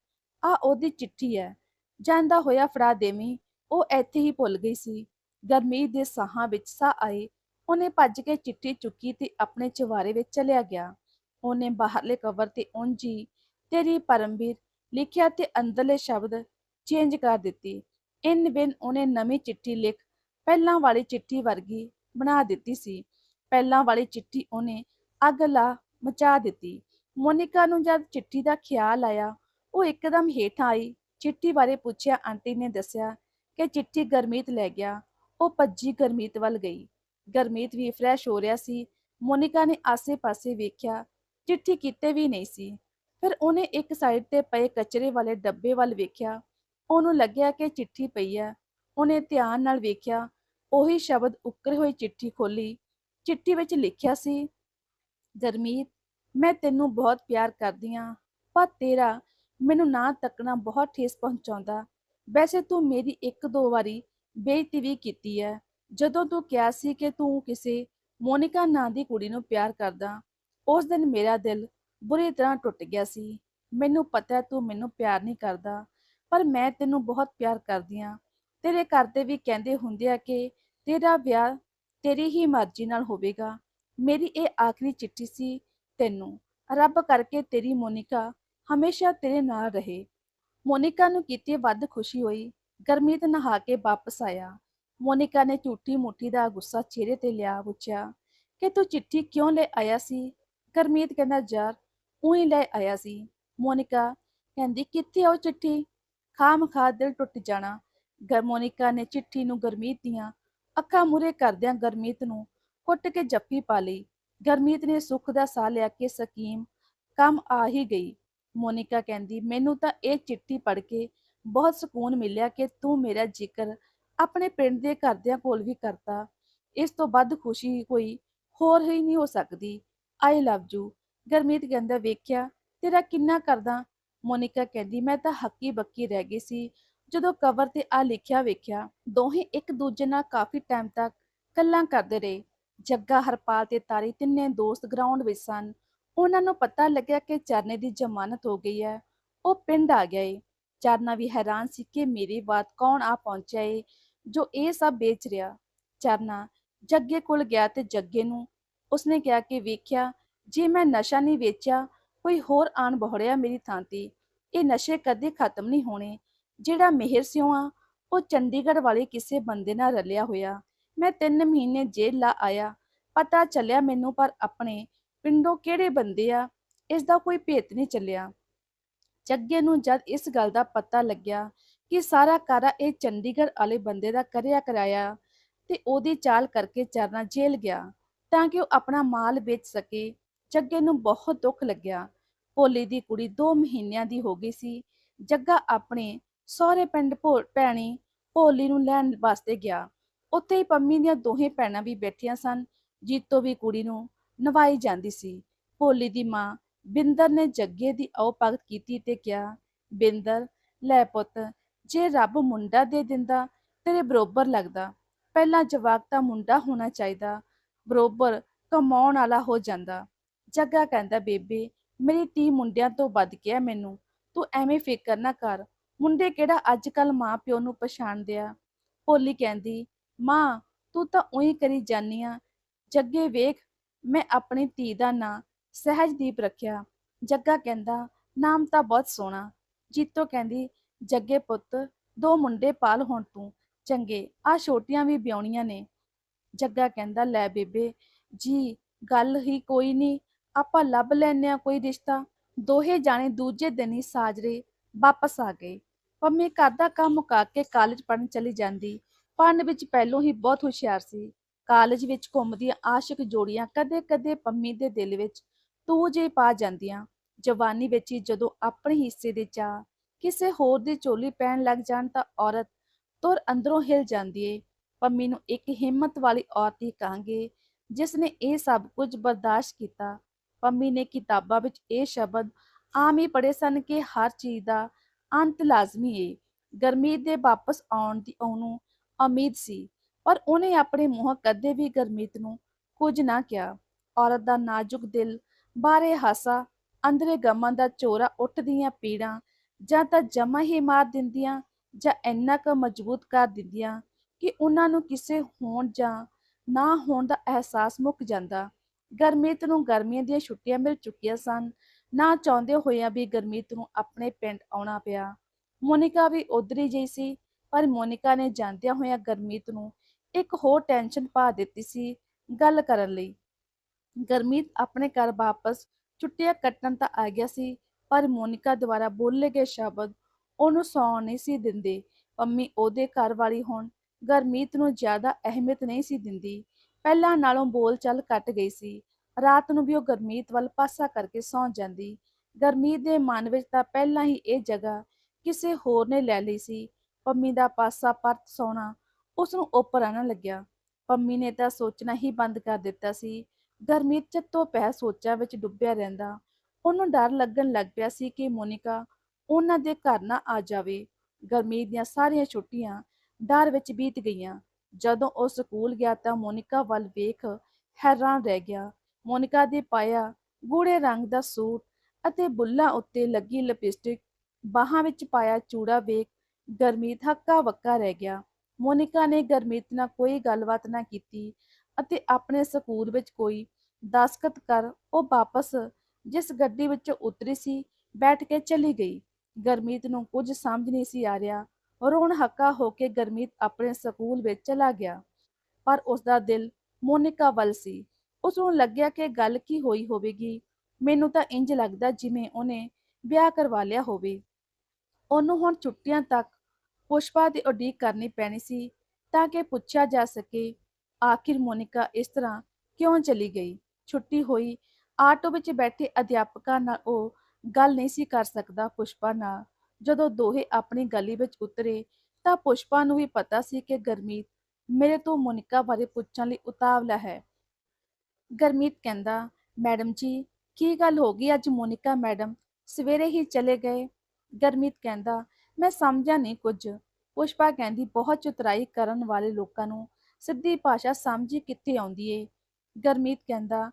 ਆ ਉਹਦੀ ਚਿੱਠੀ ਹੈ। ਜਾਂਦਾ ਹੋਇਆ ਫੜਾ ਦੇਵੀਂ, ਉਹ ਇੱਥੇ ਹੀ ਭੁੱਲ ਗਈ ਸੀ। ਗਰਮੀਤ ਦੇ ਸਾਹਾਂ ਵਿੱਚ ਸਾਹ ਆਏ। ਉਹਨੇ ਭੱਜ ਕੇ ਚਿੱਠੀ ਚੁੱਕੀ ਤੇ ਆਪਣੇ ਚਵਾਰੇ ਵਿੱਚ ਚਲਿਆ ਗਿਆ। ਉਹਨੇ ਬਾਹਰਲੇ ਕਵਰ ਤੇ ਉਂਝੀ ਤੇਰੀ ਪਰਮਵੀਰ ਲਿਖਿਆ ਤੇ ਅੰਦਰਲੇ ਸ਼ਬਦ ਚੇਂਜ ਕਰ ਦਿੱਤੀ। ਇਨ ਬਿਨ ਉਹਨੇ ਨਵੀਂ ਚਿੱਠੀ ਲਿਖ ਪਹਿਲਾਂ ਵਾਲੀ ਚਿੱਠੀ ਵਰਗੀ ਬਣਾ ਦਿੱਤੀ ਸੀ। ਪਹਿਲਾਂ ਵਾਲੀ ਚਿੱਠੀ ਉਹਨੇ ਅੱਗ ਲਾ ਮਚਾ ਦਿੱਤੀ। ਮੋਨਿਕਾ ਨੂੰ ਜਦ ਚਿੱਠੀ ਦਾ ਖਿਆਲ ਆਇਆ, ਉਹ ਇੱਕਦਮ ਹੇਠਾਂ ਆਈ। ਚਿੱਠੀ ਬਾਰੇ ਪੁੱਛਿਆ, ਆਂਟੀ ਨੇ ਦੱਸਿਆ ਕਿ ਚਿੱਠੀ ਗਰਮੀਤ ਲੈ ਗਿਆ। ਉਹ ਭੱਜੀ ਗਰਮੀਤ ਵੱਲ ਗਈ। ਗਰਮੀਤ ਵੀ ਫਰੈਸ਼ ਹੋ ਰਿਹਾ ਸੀ। ਮੋਨਿਕਾ ਨੇ ਆਸੇ-ਪਾਸੇ ਵੇਖਿਆ, ਚਿੱਠੀ ਕਿਤੇ ਵੀ ਨਹੀਂ ਸੀ। ਫਿਰ ਉਹਨੇ ਇੱਕ ਸਾਈਡ ਤੇ ਪਏ ਕਚਰੇ ਵਾਲੇ ਡੱਬੇ ਵੱਲ ਵੇਖਿਆ। ਉਹਨੂੰ ਲੱਗਿਆ ਕਿ ਚਿੱਠੀ ਪਈ ਹੈ। ਉਹਨੇ ਧਿਆਨ ਨਾਲ ਵੇਖਿਆ, ਉਹੀ ਸ਼ਬਦ ਉੱਕਰੇ ਹੋਈ ਚਿੱਠੀ ਖੋਲੀ ਚਿੱਠੀ ਵਿੱਚ ਲਿਖਿਆ ਸੀ ਗਰਮੀਤ ਮੈਂ ਤੈਨੂੰ ਬਹੁਤ ਪਿਆਰ ਕਰਦੀ ਹਾਂ ਪਰ ਤੇਰਾ ਮੈਨੂੰ ਨਾ ਤੱਕਣਾ ਬਹੁਤ ਠੇਸ ਪਹੁੰਚਾਉਂਦਾ। ਵੈਸੇ ਤੂੰ ਮੇਰੀ ਇੱਕ ਦੋ ਵਾਰੀ ਬੇਇੱਜ਼ਤੀ ਵੀ ਕੀਤੀ ਹੈ। ਜਦੋਂ ਤੂੰ ਕਿਹਾ ਸੀ ਕਿ ਤੂੰ ਕਿਸੇ ਮੋਨਿਕਾ ਨਾਂ ਦੀ ਕੁੜੀ ਨੂੰ ਪਿਆਰ ਕਰਦਾ, ਉਸ ਦਿਨ ਮੇਰਾ ਦਿਲ ਬੁਰੀ ਤਰ੍ਹਾਂ ਟੁੱਟ ਗਿਆ ਸੀ। ਮੈਨੂੰ ਪਤਾ ਤੂੰ ਮੈਨੂੰ ਪਿਆਰ ਨਹੀਂ ਕਰਦਾ। ਪਰ ਮੈਂ ਤੈਨੂੰ ਬਹੁਤ ਪਿਆਰ ਕਰਦੀ ਹਾਂ। ਤੇਰੇ ਘਰ ਦੇ ਵੀ ਕਹਿੰਦੇ ਹੁੰਦੇ ਆ ਕਿ ਤੇਰਾ ਵਿਆਹ ਤੇਰੀ ਹੀ ਮਰਜ਼ੀ ਨਾਲ ਹੋਵੇਗਾ। ਮੇਰੀ ਇਹ ਆਖਰੀ ਚਿੱਠੀ ਸੀ ਤੈਨੂੰ। ਰੱਬ ਕਰਕੇ ਤੇਰੀ ਮੋਨਿਕਾ ਹਮੇਸ਼ਾ ਤੇਰੇ ਨਾਲ ਰਹੇ। ਮੋਨਿਕਾ ਨੂੰ ਕੀਤੀ ਵੱਧ ਖੁਸ਼ੀ ਹੋਈ। ਗਰਮੀਤ ਨਹਾ ਕੇ ਵਾਪਸ ਆਇਆ। ਮੋਨਿਕਾ ਨੇ ਝੂਠੀ ਮੁੱਠੀ ਦਾ ਗੁੱਸਾ ਚਿਹਰੇ ਤੇ ਲਿਆ ਪੁੱਛਿਆ, ਕਿ ਤੂੰ ਚਿੱਠੀ ਕਿਉਂ ਲੈ ਆਇਆ ਸੀ? ਗਰਮੀਤ ਕਹਿੰਦਾ, ਯਾਰ, ਉਹੀ ਲੈ ਆਇਆ ਸੀ। ਮੋਨਿਕਾ ਕਹਿੰਦੀ, ਕਿੱਥੇ ਉਹ ਚਿੱਠੀ? ਖਾਮ ਖਾ ਦਿਲ ਟੁੱਟ ਜਾਣਾ। ਗਰ ਮੋਨਿਕਾ ਨੇ ਚਿੱਠੀ ਨੂੰ ਗਰਮੀਤ ਦੀਆਂ ਅੱਖਾਂ ਮੂਰੇ ਕਰਦਿਆਂ ਗਰਮੀਤ ਨੂੰ ਕੁੱਟ ਕੇ ਜੱਫੀ ਪਾ ਲਈ। ਗਰਮੀਤ ਨੇ ਸੁੱਖ ਦਾ ਸਾਹ ਲਿਆ ਕਿ ਸਕੀਮ ਕੰਮ ਆ ਹੀ ਗਈ। ਮੋਨਿਕਾ ਕਹਿੰਦੀ, ਮੈਨੂੰ ਤਾਂ ਇਹ ਚਿੱਠੀ ਪੜ੍ਹ ਕੇ ਬਹੁਤ ਸਕੂਨ ਮਿਲਿਆ ਕਿ ਤੂੰ ਮੇਰਾ ਜ਼ਿਕਰ ਆਪਣੇ ਪਿੰਡ ਦੇ ਘਰਦਿਆਂ ਕੋਲ ਵੀ ਕਰਤਾ। ਇਸ ਤੋਂ ਵੱਧ ਖੁਸ਼ੀ ਕੋਈ ਹੋਰ ਹੀ ਨਹੀਂ ਹੋ ਸਕਦੀ। ਆਈ ਲਵ ਯੂ ਗਰਮੀਤ ਕਹਿੰਦਾ, ਵੇਖਿਆ, ਤੇਰਾ ਕਿੰਨਾ ਕਰਦਾ ਮੋਨਿਕਾ ਕਹਿੰਦੀ, ਮੈਂ ਤਾਂ ਹੱਕੀ ਬੱਕੀ ਰਹਿ ਗਈ ਸੀ। ਜਦੋਂ ਕਵਰ ਤੇ ਆ ਲਿਖਿਆ ਵੇਖਿਆ, ਦੋਹੇ ਇੱਕ ਦੂਜੇ ਨਾਲ ਕਾਫੀ ਟਾਈਮ ਤੱਕ ਗੱਲਾਂ ਕਰਦੇ ਰਹੇ। ਜੱਗਾ, ਹਰਪਾਲ ਤੇ ਤਾਰੀ ਤਿੰਨੇ ਦੋਸਤ ਗਰਾਊਂਡ ਵਿੱਚ ਸਨ। ਉਹਨਾਂ ਨੂੰ ਪਤਾ ਲੱਗਿਆ ਕਿ ਚਰਨੇ ਦੀ ਜ਼ਮਾਨਤ ਹੋ ਗਈ ਹੈ। ਉਹ ਪਿੰਡ ਆ ਗਿਆ ਏ। ਚਰਨਾ ਵੀ ਹੈਰਾਨ ਸੀ ਕਿ ਮੇਰੀ ਬਾਤ ਕੌਣ ਆ ਪਹੁੰਚਿਆ ਏ, ਜੋ ਇਹ ਸਭ ਵੇਚ ਰਿਹਾ। ਚਰਨਾ, ਜੱਗੇ ਕੋਲ ਗਿਆ ਤੇ ਜੱਗੇ ਨੂੰ ਉਸਨੇ ਕਿਹਾ ਕਿ ਵੇਖਿਆ, ਜੇ ਮੈਂ ਨਸ਼ਾ ਨਹੀਂ ਵੇਚਿਆ ਕੋਈ ਹੋਰ ਆਣ ਬਹੜਿਆ ਮੇਰੀ ਥਾਂ ਤੇ। ਇਹ ਨਸ਼ੇ ਕਦੇ ਖਤਮ ਨਹੀਂ ਹੋਣੇ। ਜਿਹੜਾ ਮਿਹਰ ਸਿਉ ਆ, ਉਹ ਚੰਡੀਗੜ੍ਹ ਵਾਲੇ ਕਿਸੇ ਬੰਦੇ ਨਾਲ ਰਲਿਆ ਹੋਇਆ। ਮੈਂ 3 ਮਹੀਨੇ ਜੇਲ੍ਹ ਲਾ ਆਇਆ। ਪਤਾ ਚੱਲਿਆ ਮੈਨੂੰ, ਪਰ ਆਪਣੇ ਪਿੰਡੋਂ ਕਿਹੜੇ ਬੰਦੇ ਆ ਇਸ ਦਾ ਕੋਈ ਭੇਤ ਨਹੀਂ ਚੱਲਿਆ। ਜੱਗੇ ਨੂੰ ਜਦ ਇਸ ਗੱਲ ਦਾ ਪਤਾ ਲੱਗਿਆ ਕਿ ਸਾਰਾ ਕਾਰਾ ਇਹ ਚੰਡੀਗੜ੍ਹ ਵਾਲੇ ਬੰਦੇ ਦਾ ਕਰਿਆ ਕਰਾਇਆ ਤੇ ਉਹਦੀ ਚਾਲ ਕਰਕੇ ਚਰਨਾ ਜੇਲ੍ਹ ਗਿਆ ਤਾਂ ਕਿ ਉਹ ਆਪਣਾ ਮਾਲ ਵੇਚ ਸਕੇ, ਜੱਗੇ ਨੂੰ ਬਹੁਤ ਦੁੱਖ ਲੱਗਿਆ। ਭੋਲੀ ਦੀ ਕੁੜੀ 2 ਮਹੀਨਿਆਂ ਦੀ ਹੋ ਗਈ ਸੀ। ਜੱਗਾ ਆਪਣੇ ਸਹੁਰੇ ਪਿੰਡ ਭੋ, ਭੈਣੀ ਭੋਲੀ ਨੂੰ ਲੈਣ ਵਾਸਤੇ ਗਿਆ। ਉੱਥੇ ਹੀ ਪੰਮੀ ਦੀਆਂ ਦੋਹੇ ਭੈਣਾਂ ਵੀ ਬੈਠੀਆਂ ਸਨ, ਜੀਤੋ ਵੀ ਕੁੜੀ ਨੂੰ ਨਵਾਈ ਜਾਂਦੀ ਸੀ। ਭੋਲੀ ਦੀ ਮਾਂ ਬਿੰਦਰ ਨੇ ਜੱਗੇ ਦੀ ਆਓ ਭਗਤ ਕੀਤੀ ਤੇ ਕਿਹਾ, ਬਿੰਦਰ, ਲੈ ਪੁੱਤ, ਜੇ ਰੱਬ ਮੁੰਡਾ ਦੇ ਦਿੰਦਾ, ਤੇਰੇ ਬਰੋਬਰ ਲੱਗਦਾ। ਪਹਿਲਾਂ ਜਵਾਕ ਤਾਂ ਮੁੰਡਾ ਹੋਣਾ ਚਾਹੀਦਾ, ਬਰੋਬਰ ਕਮਾਉਣ ਵਾਲਾ ਹੋ ਜਾਂਦਾ। ਜੱਗਾ ਕਹਿੰਦਾ, ਬੇਬੇ ਮੇਰੀ ਧੀ ਮੁੰਡਿਆਂ ਤੋਂ ਵੱਧ ਗਿਆ ਮੈਨੂੰ। ਤੂੰ ਐਵੇਂ ਫਿਕਰ ਨਾ ਕਰ। ਮੁੰਡੇ ਕਿਹੜਾ ਅੱਜ ਕੱਲ ਮਾਂ ਪਿਓ ਨੂੰ ਪਛਾਣਦੇ ਆ। ਭੋਲੀ ਕਹਿੰਦੀ, ਮਾਂ, ਤੂੰ ਤਾਂ ਉਹੀ ਕਰੀ ਜਾਨੀ ਆ। ਜੱਗੇ ਵੇਖ, ਮੈਂ ਆਪਣੀ ਧੀ ਦਾ ਨਾਂ ਸਹਿਜਦੀਪ ਰੱਖਿਆ। ਜੱਗਾ ਕਹਿੰਦਾ, ਨਾਮ ਤਾਂ ਬਹੁਤ ਸੋਹਣਾ। ਜੀਤੋ ਕਹਿੰਦੀ, ਜੱਗੇ ਪੁੱਤ, ਦੋ ਮੁੰਡੇ ਪਾਲ ਹੁਣ ਤੂੰ। ਚੰਗੇ, ਆ ਛੋਟੀਆਂ ਵੀ ਵਿਆਹੁਣੀਆਂ ਨੇ। ਜੱਗਾ ਕਹਿੰਦਾ, ਲੈ ਬੇਬੇ, ਜੀ, ਗੱਲ ਹੀ ਕੋਈ ਨਹੀਂ ਆਪਾਂ ਲੱਭ ਲੈਨੇ ਆ ਕੋਈ ਰਿਸ਼ਤਾ, ਦੋਹੇ ਜਾਣੇ ਦੂਜੇ ਦਿਨ ਹੀ ਸਾਜਰੇ ਵਾਪਸ ਆ ਗਏ। ਪੰਮੀ ਘਰ ਦਾ ਕੰਮ ਮੁਕਾ ਕੇ ਕਾਲਜ ਪੜਨ ਚਲੀ ਜਾਂਦੀ। ਪੜਨ ਵਿੱਚ ਪਹਿਲੋਂ ਹੀ ਬਹੁਤ ਹੁਸ਼ਿਆਰ ਸੀ। ਕਾਲਜ ਵਿੱਚ ਘੁੰਮਦੀਆਂ ਆਸ਼ਿਕ ਜੋੜੀਆਂ ਕਦੇ-ਕਦੇ ਪੰਮੀ ਦੇ ਦਿਲ ਵਿੱਚ ਤੂੰ ਜੇ ਪਾ ਜਾਂਦੀਆਂ। ਜਵਾਨੀ ਵਿੱਚ ਹੀ ਜਦੋਂ ਆਪਣੇ ਹਿੱਸੇ ਦੇ ਚਾਹ ਕਿਸੇ ਹੋਰ ਦੀ ਚੋਲੀ ਪੈਣ ਲੱਗ ਜਾਣ ਤਾਂ ਔਰਤ ਤੁਰ ਅੰਦਰੋਂ ਹਿਲ ਜਾਂਦੀ ਏ। ਪੰਮੀ ਨੂੰ ਇੱਕ ਹਿੰਮਤ ਵਾਲੀ ਔਰਤ ਹੀ ਕਹਾਂਗੇ ਜਿਸ ਨੇ ਇਹ ਸਭ ਕੁਝ ਬਰਦਾਸ਼ਤ ਕੀਤਾ। ਪੰਮੀ ਨੇ ਕਿਤਾਬਾਂ ਵਿੱਚ ਇਹ ਸ਼ਬਦ ਆਮ ਹੀ ਪੜ੍ਹੇ ਸਨ ਕਿ ਹਰ ਚੀਜ਼ ਦਾ ਅੰਤ ਲਾਜ਼ਮੀ ਏ। ਗਰਮੀਤ ਦੇ ਵਾਪਸ ਆਉਣ ਦੀ ਉਹਨੂੰ ਉਮੀਦ ਸੀ, ਪਰ ਉਹਨੇ ਆਪਣੇ ਮੂੰਹ ਕਦੇ ਵੀ ਗਰਮੀਤ ਨੂੰ ਕੁਝ ਨਾ ਕਿਹਾ। ਔਰਤ ਦਾ ਨਾਜ਼ੁਕ ਦਿਲ ਬਾਰੇ ਹਾਸਾ, ਅੰਦਰੇ ਗਮਾਂ ਦਾ ਚੋਰਾ ਉੱਠਦੀਆਂ ਪੀੜਾਂ ਜਾਂ ਤਾਂ ਜਮਾ ਹੀ ਮਾਰ ਦਿੰਦੀਆਂ ਜਾਂ ਇੰਨਾ ਕੁ ਮਜ਼ਬੂਤ ਕਰ ਦਿੰਦੀਆਂ ਕਿ ਉਹਨਾਂ ਨੂੰ ਕਿਸੇ ਹੋਣ ਜਾਂ ਨਾ ਹੋਣ ਦਾ ਅਹਿਸਾਸ ਮੁੱਕ ਜਾਂਦਾ। ਗਰਮੀਤ ਨੂੰ ਗਰਮੀਆਂ ਦੀਆਂ ਛੁੱਟੀਆਂ ਮਿਲ ਚੁੱਕੀਆਂ ਸਨ। ਨਾ ਚਾਹੁੰਦੇ ਹੋਇਆ ਵੀ ਗਰਮੀਤ ਨੂੰ ਆਪਣੇ ਪਿੰਡ ਆਉਣਾ ਪਿਆ। ਮੋਨਿਕਾ ਵੀ ਉਧਰੀ ਜਿਹੀ ਸੀ, ਪਰ ਮੋਨਿਕਾ ਨੇ ਜਾਂਦਿਆਂ ਹੋਇਆਂ ਗਰਮੀਤ ਨੂੰ ਇੱਕ ਹੋਰ ਟੈਨਸ਼ਨ ਪਾ ਦਿੱਤੀ ਸੀ ਗੱਲ ਕਰਨ ਲਈ। ਗਰਮੀਤ ਆਪਣੇ ਘਰ ਵਾਪਸ ਛੁੱਟੀਆਂ ਕੱਟਣ ਤਾਂ ਆ ਗਿਆ ਸੀ, ਪਰ ਮੋਨਿਕਾ ਦੁਆਰਾ ਬੋਲੇ ਗਏ ਸ਼ਬਦ ਉਹਨੂੰ ਸੌਣ ਨਹੀਂ ਸੀ ਦਿੰਦੇ। ਪੰਮੀ ਉਹਦੇ ਘਰ ਵਾਲੀ ਹੋਣ ਗਰਮੀਤ ਨੂੰ ਜ਼ਿਆਦਾ ਅਹਿਮੀਅਤ ਨਹੀਂ ਸੀ ਦਿੰਦੀ। ਪਹਿਲਾਂ ਨਾਲੋਂ ਬੋਲ ਚੱਲ ਘਟ ਗਈ ਸੀ। ਰਾਤ ਨੂੰ ਵੀ ਉਹ ਗਰਮੀਤ ਵੱਲ ਪਾਸਾ ਕਰਕੇ ਸੌਂ ਜਾਂਦੀ। ਗਰਮੀਤ ਦੇ ਮਨ ਵਿੱਚ ਤਾਂ ਪਹਿਲਾਂ ਹੀ ਇਹ ਜਗ੍ਹਾ ਕਿਸੇ ਹੋਰ ਨੇ ਲੈ ਲਈ ਸੀ। ਪੰਮੀ ਦਾ ਪਾਸਾ ਪਰਤ ਸੌਣਾ ਉਸ ਨੂੰ ਉੱਪਰ ਆਣਾ ਲੱਗਿਆ। ਪੰਮੀ ਨੇ ਤਾਂ ਸੋਚਣਾ ਹੀ ਬੰਦ ਕਰ ਦਿੱਤਾ ਸੀ। ਗਰਮੀਤ ਚੱਤੋ ਪੈ ਸੋਚਾਂ ਵਿੱਚ ਡੁੱਬਿਆ ਰਹਿੰਦਾ। ਉਹਨੂੰ ਡਰ ਲੱਗਣ ਲੱਗ ਪਿਆ ਸੀ ਕਿ ਮੋਨਿਕਾ ਉਹਨਾਂ ਦੇ ਘਰ ਨਾ ਆ ਜਾਵੇ। ਗਰਮੀ ਦੀਆਂ ਸਾਰੀਆਂ ਛੁੱਟੀਆਂ ਡਰ ਵਿੱਚ ਬੀਤ ਗਈਆਂ। ਜਦੋਂ ਉਹ ਸਕੂਲ ਗਿਆ ਤਾਂ ਮੋਨਿਕਾ ਵੱਲ ਵੇਖ ਹੈਰਾਨ ਰਹਿ ਗਿਆ। ਮੋਨਿਕਾ ਦੇ ਪਾਇਆ ਗੂੜੇ ਰੰਗ ਦਾ ਸੂਟ ਅਤੇ ਬੁੱਲਾਂ ਉੱਤੇ ਲੱਗੀ ਲਿਪਸਟਿਕ, ਬਾਹਾਂ ਵਿੱਚ ਪਾਇਆ ਚੂੜਾ ਵੇਖ ਗਰਮੀਤ ਹੱਕਾ ਵੱਕਾ ਰਹਿ ਗਿਆ। ਮੋਨਿਕਾ ਨੇ ਗਰਮੀਤ ਨਾਲ ਕੋਈ ਗੱਲਬਾਤ ਨਾ ਕੀਤੀ ਅਤੇ ਆਪਣੇ ਸਕੂਲ ਵਿੱਚ ਕੋਈ ਦਸਖਤ ਕਰ ਉਹ ਵਾਪਸ ਜਿਸ ਗੱਡੀ ਵਿੱਚੋਂ ਉਤਰੀ ਸੀ ਬੈਠ ਕੇ ਚਲੀ ਗਈ। ਗਰਮੀਤ ਨੂੰ ਕੁਝ ਸਮਝ ਨਹੀਂ ਸੀ ਆ ਰਿਹਾ। ਰੋਣ ਹੱਕਾ ਹੋ ਕੇ ਗਰਮੀਤ ਆਪਣੇ ਸਕੂਲ ਵਿੱਚ ਚਲਾ ਗਿਆ। ਪਰ ਉਸ ਦਾ ਦਿਲ ਮੋਨਿਕਾ ਵੱਲ ਸੀ। ਉਸ ਨੂੰ ਲੱਗਿਆ ਕਿ ਗੱਲ ਕੀ ਹੋਈ ਹੋਵੇਗੀ। ਮੈਨੂੰ ਤਾਂ ਇੰਜ ਲੱਗਦਾ ਜਿਵੇਂ ਉਹਨੇ ਵਿਆਹ ਕਰਵਾ ਲਿਆ ਹੋਵੇ। ਉਹਨੂੰ ਹੁਣ ਛੁੱਟੀਆਂ ਤੱਕ ਪੁਸ਼ਪਾ ਦੀ ਉਡੀਕ ਕਰਨੀ ਪੈਣੀ ਸੀ ਤਾਂ ਕਿ ਪੁੱਛਿਆ ਜਾ ਸਕੇ, ਆਖਿਰ ਮੋਨਿਕਾ ਇਸ ਤਰ੍ਹਾਂ ਕਿਉਂ ਚਲੀ ਗਈ? ਛੁੱਟੀ ਹੋਈ, ਆਟੋ ਵਿੱਚ ਬੈਠੇ ਅਧਿਆਪਕਾਂ ਨਾਲ ਉਹ ਗੱਲ ਨਹੀਂ ਸੀ ਕਰ ਸਕਦਾ ਪੁਸ਼ਪਾ ਨਾਲ। ਜਦੋਂ ਦੋਹੇ ਆਪਣੀ ਗਲੀ ਵਿੱਚ ਉਤਰੇ ਤਾਂ ਪੁਸ਼ਪਾ ਨੂੰ ਵੀ ਪਤਾ ਸੀ ਕਿ ਗਰਮੀਤ ਮੇਰੇ ਤੋਂ ਮੋਨਿਕਾ ਬਾਰੇ ਪੁੱਛਣ ਲਈ ਉਤਾਵਲਾ ਹੈ। ਗਰਮੀਤ ਕਹਿੰਦਾ, ਮੈਡਮ ਜੀ, ਕੀ ਗੱਲ ਹੋ ਗਈ ਅੱਜ ਮੋਨਿਕਾ ਮੈਡਮ? ਸਵੇਰੇ ਹੀ ਚਲੇ ਗਏ। ਗਰਮੀਤ ਕਹਿੰਦਾ, ਮੈਂ ਸਮਝਿਆ ਨਹੀਂ ਕੁਝ। ਪੁਸ਼ਪਾ ਕਹਿੰਦੀ, ਬਹੁਤ ਚਤਰਾਈ ਕਰਨ ਵਾਲੇ ਲੋਕਾਂ ਨੂੰ ਸਿੱਧੀ ਭਾਸ਼ਾ ਸਮਝੀ ਕਿੱਥੇ ਆਉਂਦੀ ਏ? ਗਰਮੀਤ ਕਹਿੰਦਾ,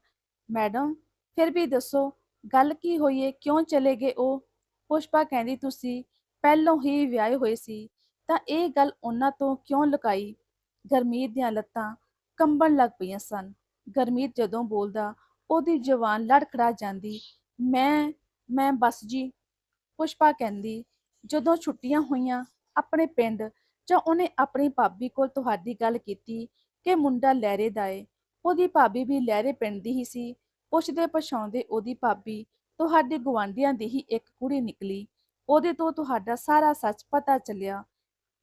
ਮੈਡਮ, ਫਿਰ ਵੀ ਦੱਸੋ, ਗੱਲ ਕੀ ਹੋਈ ਏ? ਕਿਉਂ ਚਲੇ ਗਏ ਉਹ? ਪੁਸ਼ਪਾ ਕਹਿੰਦੀ, ਤੁਸੀਂ ਪਹਿਲੋਂ ਹੀ ਵਿਆਹੇ ਹੋਏ ਸੀ, ਤਾਂ ਇਹ ਗੱਲ ਉਹਨਾਂ ਤੋਂ ਕਿਉਂ ਲੁਕਾਈ? ਗਰਮੀਤ ਦੀਆਂ ਲੱਤਾਂ ਕੰਬਣ ਲੱਗ ਪਈਆਂ ਸਨ। ਗਰਮੀਤ ਜਦੋਂ ਬੋਲਦਾ, ਉਹਦੀ ਜ਼ੁਬਾਨ ਲੜਖੜਾ ਜਾਂਦੀ, ਮੈਂ ਮੈਂ ਬਸ ਜੀ। ਪੁਸ਼ਪਾ ਕਹਿੰਦੀ, ਜਦੋਂ ਛੁੱਟੀਆਂ ਹੋਈਆਂ ਆਪਣੇ ਪਿੰਡ, ਜਾਂ ਉਹਨੇ ਆਪਣੀ ਭਾਬੀ ਕੋਲ ਤੁਹਾਡੀ ਗੱਲ ਕੀਤੀ ਕਿ ਮੁੰਡਾ ਲਹਿਰੇ ਦਾ ਏ, ਉਹਦੀ ਭਾਬੀ ਵੀ ਲਹਿਰੇ ਪਿੰਡ ਦੀ ਹੀ ਸੀ। ਪੁੱਛਦੇ ਪਛਾਉਂਦੇ ਉਹਦੀ ਭਾਬੀ ਤੁਹਾਡੇ ਗੁਆਂਢੀਆਂ ਦੀ ਹੀ ਇੱਕ ਕੁੜੀ ਨਿਕਲੀ। ਉਹਦੇ ਤੋਂ ਤੁਹਾਡਾ ਸਾਰਾ ਸੱਚ ਪਤਾ ਚੱਲਿਆ।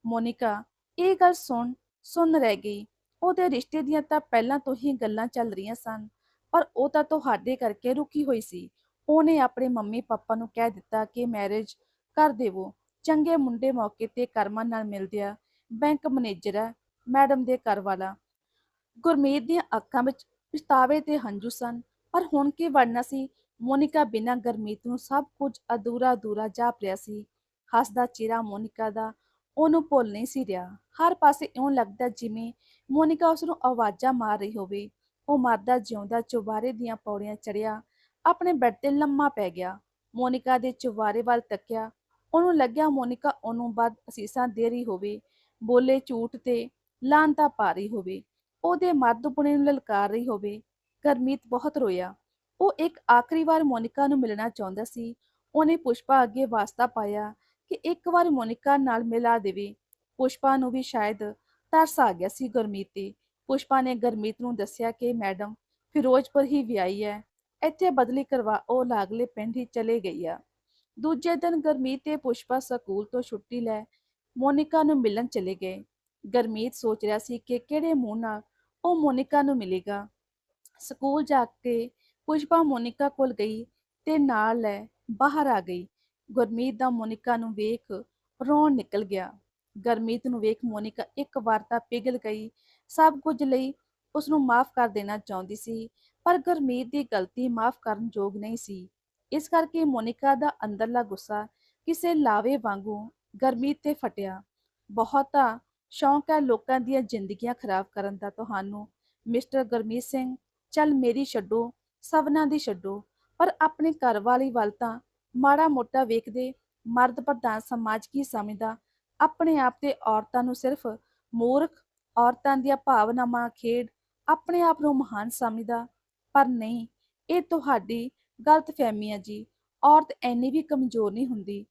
ਮੋਨਿਕਾ, ਇਹ ਗੱਲ ਸੁਣ ਸੁਣ ਰਹਿ ਗਈ। ਉਹਦੇ ਰਿਸ਼ਤੇ ਦੀਆਂ ਤਾਂ ਪਹਿਲਾਂ ਤੋਂ ਹੀ ਗੱਲਾਂ ਚੱਲ ਰਹੀਆਂ ਸਨ, ਪਰ ਉਹ ਤਾਂ ਤੁਹਾਡੇ ਕਰਕੇ ਰੁਕੀ ਹੋਈ ਸੀ। ਉਹਨੇ ਆਪਣੇ ਮੰਮੀ ਪਾਪਾ ਨੂੰ ਕਹਿ ਦਿੱਤਾ ਕਿ ਮੈਰਿਜ ਕਰ ਦੇਵੋ। ਚੰਗੇ ਮੁੰਡੇ ਮੌਕੇ ਤੇ ਕਰਮਾਂ ਨਾਲ ਮਿਲਦੇ ਆ ਬੈਂਕ ਮੈਨੇਜਰ ਹੈ, ਮੈਡਮ ਦੇ ਘਰ ਵਾਲਾ ਗੁਰਮੀਤ ਦੀਆਂ ਅੱਖਾਂ ਵਿੱਚ ਪਛਤਾਵੇ ਤੇ ਹੰਝੂ ਸਨ, ਪਰ ਹੁਣ ਕੀ ਵੜਨਾ ਸੀ? ਮੋਨਿਕਾ ਬਿਨਾਂ ਗਰਮੀਤ ਨੂੰ ਸਭ ਕੁਝ ਅਧੂਰਾ ਅਧੂਰਾ ਜਾਪ ਰਿਹਾ ਸੀ। ਹੱਸਦਾ ਚਿਹਰਾ ਮੋਨਿਕਾ ਦਾ, ਉਹਨੂੰ ਭੁੱਲ ਨਹੀਂ ਸੀ ਰਿਹਾ। ਹਰ ਪਾਸੇ ਇਉਂ ਲੱਗਦਾ ਜਿਵੇਂ ਮੋਨਿਕਾ ਉਸ ਨੂੰ ਆਵਾਜ਼ਾਂ ਮਾਰ ਰਹੀ ਹੋਵੇ। ਉਹ ਮਰਦਾ ਜਿਉਂਦਾ ਚੁਬਾਰੇ ਦੀਆਂ ਪੌੜੀਆਂ ਚੜਿਆ ਆਪਣੇ ਬੈੱਡ ਤੇ ਲੰਮਾ ਪੈ ਗਿਆ। ਮੋਨਿਕਾ ਦੇ ਚੁਬਾਰੇ ਵੱਲ ਤੱਕਿਆ। ਉਹਨੂੰ ਲੱਗਿਆ ਮੋਨਿਕਾ ਉਹਨੂੰ ਵੱਧ ਅਸੀਸਾਂ ਦੇ ਰਹੀ ਹੋਵੇ। ਬੋਲੇ ਝੂਠ ਤੇ ਲਾਂਤਾ ਪਾ ਰਹੀ ਹੋਵੇ। ਉਹਦੇ ਮਰਦਪੁਣੇ ਨੂੰ ਲਲਕਾਰ ਰਹੀ ਹੋਵੇ। ਗਰਮੀਤ ਬਹੁਤ ਰੋਇਆ। ਉਹ ਇੱਕ ਆਖਰੀ ਵਾਰ ਮੋਨਿਕਾ ਨੂੰ ਮਿਲਣਾ ਚਾਹੁੰਦਾ ਸੀ। ਉਹਨੇ ਪੁਸ਼ਪਾ ਅੱਗੇ ਵਾਸਤਾ ਪਾਇਆ ਕਿ ਇੱਕ ਵਾਰ ਮੋਨਿਕਾ ਨਾਲ ਮਿਲਾ ਦੇਵੇ। ਪੁਸ਼ਪਾ ਨੂੰ ਵੀ ਸ਼ਾਇਦ ਤਰਸ ਆ ਗਿਆ ਸੀ ਗੁਰਮੀਤ ਤੇ। ਪੁਸ਼ਪਾ ਨੇ ਗੁਰਮੀਤ ਨੂੰ ਦੱਸਿਆ ਕਿ, ਮੈਡਮ ਫਿਰੋਜ਼ਪੁਰ ਹੀ ਵਿਆਹੀ ਹੈ। ਇੱਥੇ ਬਦਲੀ ਕਰਵਾ ਉਹ ਲਾਗਲੇ ਪਿੰਡ ਹੀ ਚਲੇ ਗਈ ਆ। ਦੂਜੇ ਦਿਨ ਗੁਰਮੀਤ ਤੇ ਪੁਸ਼ਪਾ ਸਕੂਲ ਤੋਂ ਛੁੱਟੀ ਲੈ ਮੋਨਿਕਾ ਨੂੰ ਮਿਲਣ ਚਲੇ ਗਏ। ਗੁਰਮੀਤ ਸੋਚ ਰਿਹਾ ਸੀ ਕਿ ਕਿਹੜੇ ਮੂੰਹ ਨਾਲ ਉਹ ਮੋਨਿਕਾ ਨੂੰ ਮਿਲੇਗਾ। ਸਕੂਲ ਜਾ ਕੇ ਪੁਸ਼ਪਾ ਮੋਨਿਕਾ ਕੋਲ ਗਈ ਤੇ ਨਾਲ ਲੈ ਬਾਹਰ ਆ ਗਈ। ਗੁਰਮੀਤ ਦਾ ਮੋਨਿਕਾ ਨੂੰ ਵੇਖ ਰੋਣ ਨਿਕਲ ਗਿਆ। ਗੁਰਮੀਤ ਨੂੰ ਵੇਖ ਮੋਨਿਕਾ ਇੱਕ ਵਾਰ ਤਾਂ ਪਿਘਲ ਗਈ। ਸਭ ਕੁਝ ਲਈ ਉਸ ਨੂੰ ਮਾਫ ਕਰ ਦੇਣਾ ਚਾਹੁੰਦੀ ਸੀ, ਪਰ ਗੁਰਮੀਤ ਦੀ ਗਲਤੀ ਮਾਫ ਕਰਨ ਯੋਗ ਨਹੀਂ ਸੀ। ਇਸ ਕਰਕੇ ਮੋਨਿਕਾ ਦਾ ਅੰਦਰਲਾ ਗੁੱਸਾ ਕਿਸੇ ਲਾਵੇ ਵਾਂਗੂ ਗੁਰਮੀਤ ਤੇ ਫਟਿਆ। ਬਹੁਤਾ ਸ਼ੌਂਕ ਹੈ ਲੋਕਾਂ ਦੀਆਂ ਜ਼ਿੰਦਗੀਆਂ ਖਰਾਬ ਕਰਨ ਦਾ। ਤੁਹਾਨੂੰ ਮਿਸਟਰ ਗੁਰਮੀਤ ਸਿੰਘ, ਚੱਲ ਮੇਰੀ ਛੱਡੋ। ਸਭਨਾਂ ਦੀ ਛੱਡੋ, ਪਰ ਆਪਣੇ ਘਰ ਵਾਲੀ ਵੱਲ ਤਾਂ ਮਾੜਾ ਮੋਟਾ ਵੇਖਦੇ ਮਰਦ ਪ੍ਰਧਾਨ ਸਮਾਜ ਕੀ ਸਮਝਦਾ? ਆਪਣੇ ਆਪ ਤੇ ਔਰਤਾਂ ਨੂੰ ਸਿਰਫ ਮੂਰਖ ਔਰਤਾਂ ਦੀਆਂ ਭਾਵਨਾਵਾਂ ਖੇਡ ਆਪਣੇ ਆਪ ਨੂੰ ਮਹਾਨ ਸਮਝਦਾ? ਪਰ ਨਹੀਂ, ਇਹ ਤੁਹਾਡੀ ਗਲਤ ਫਹਿਮੀ ਹੈ ਜੀ। ਔਰਤ ਐਨੀ ਵੀ ਕਮਜ਼ੋਰ ਨਹੀਂ ਹੁੰਦੀ।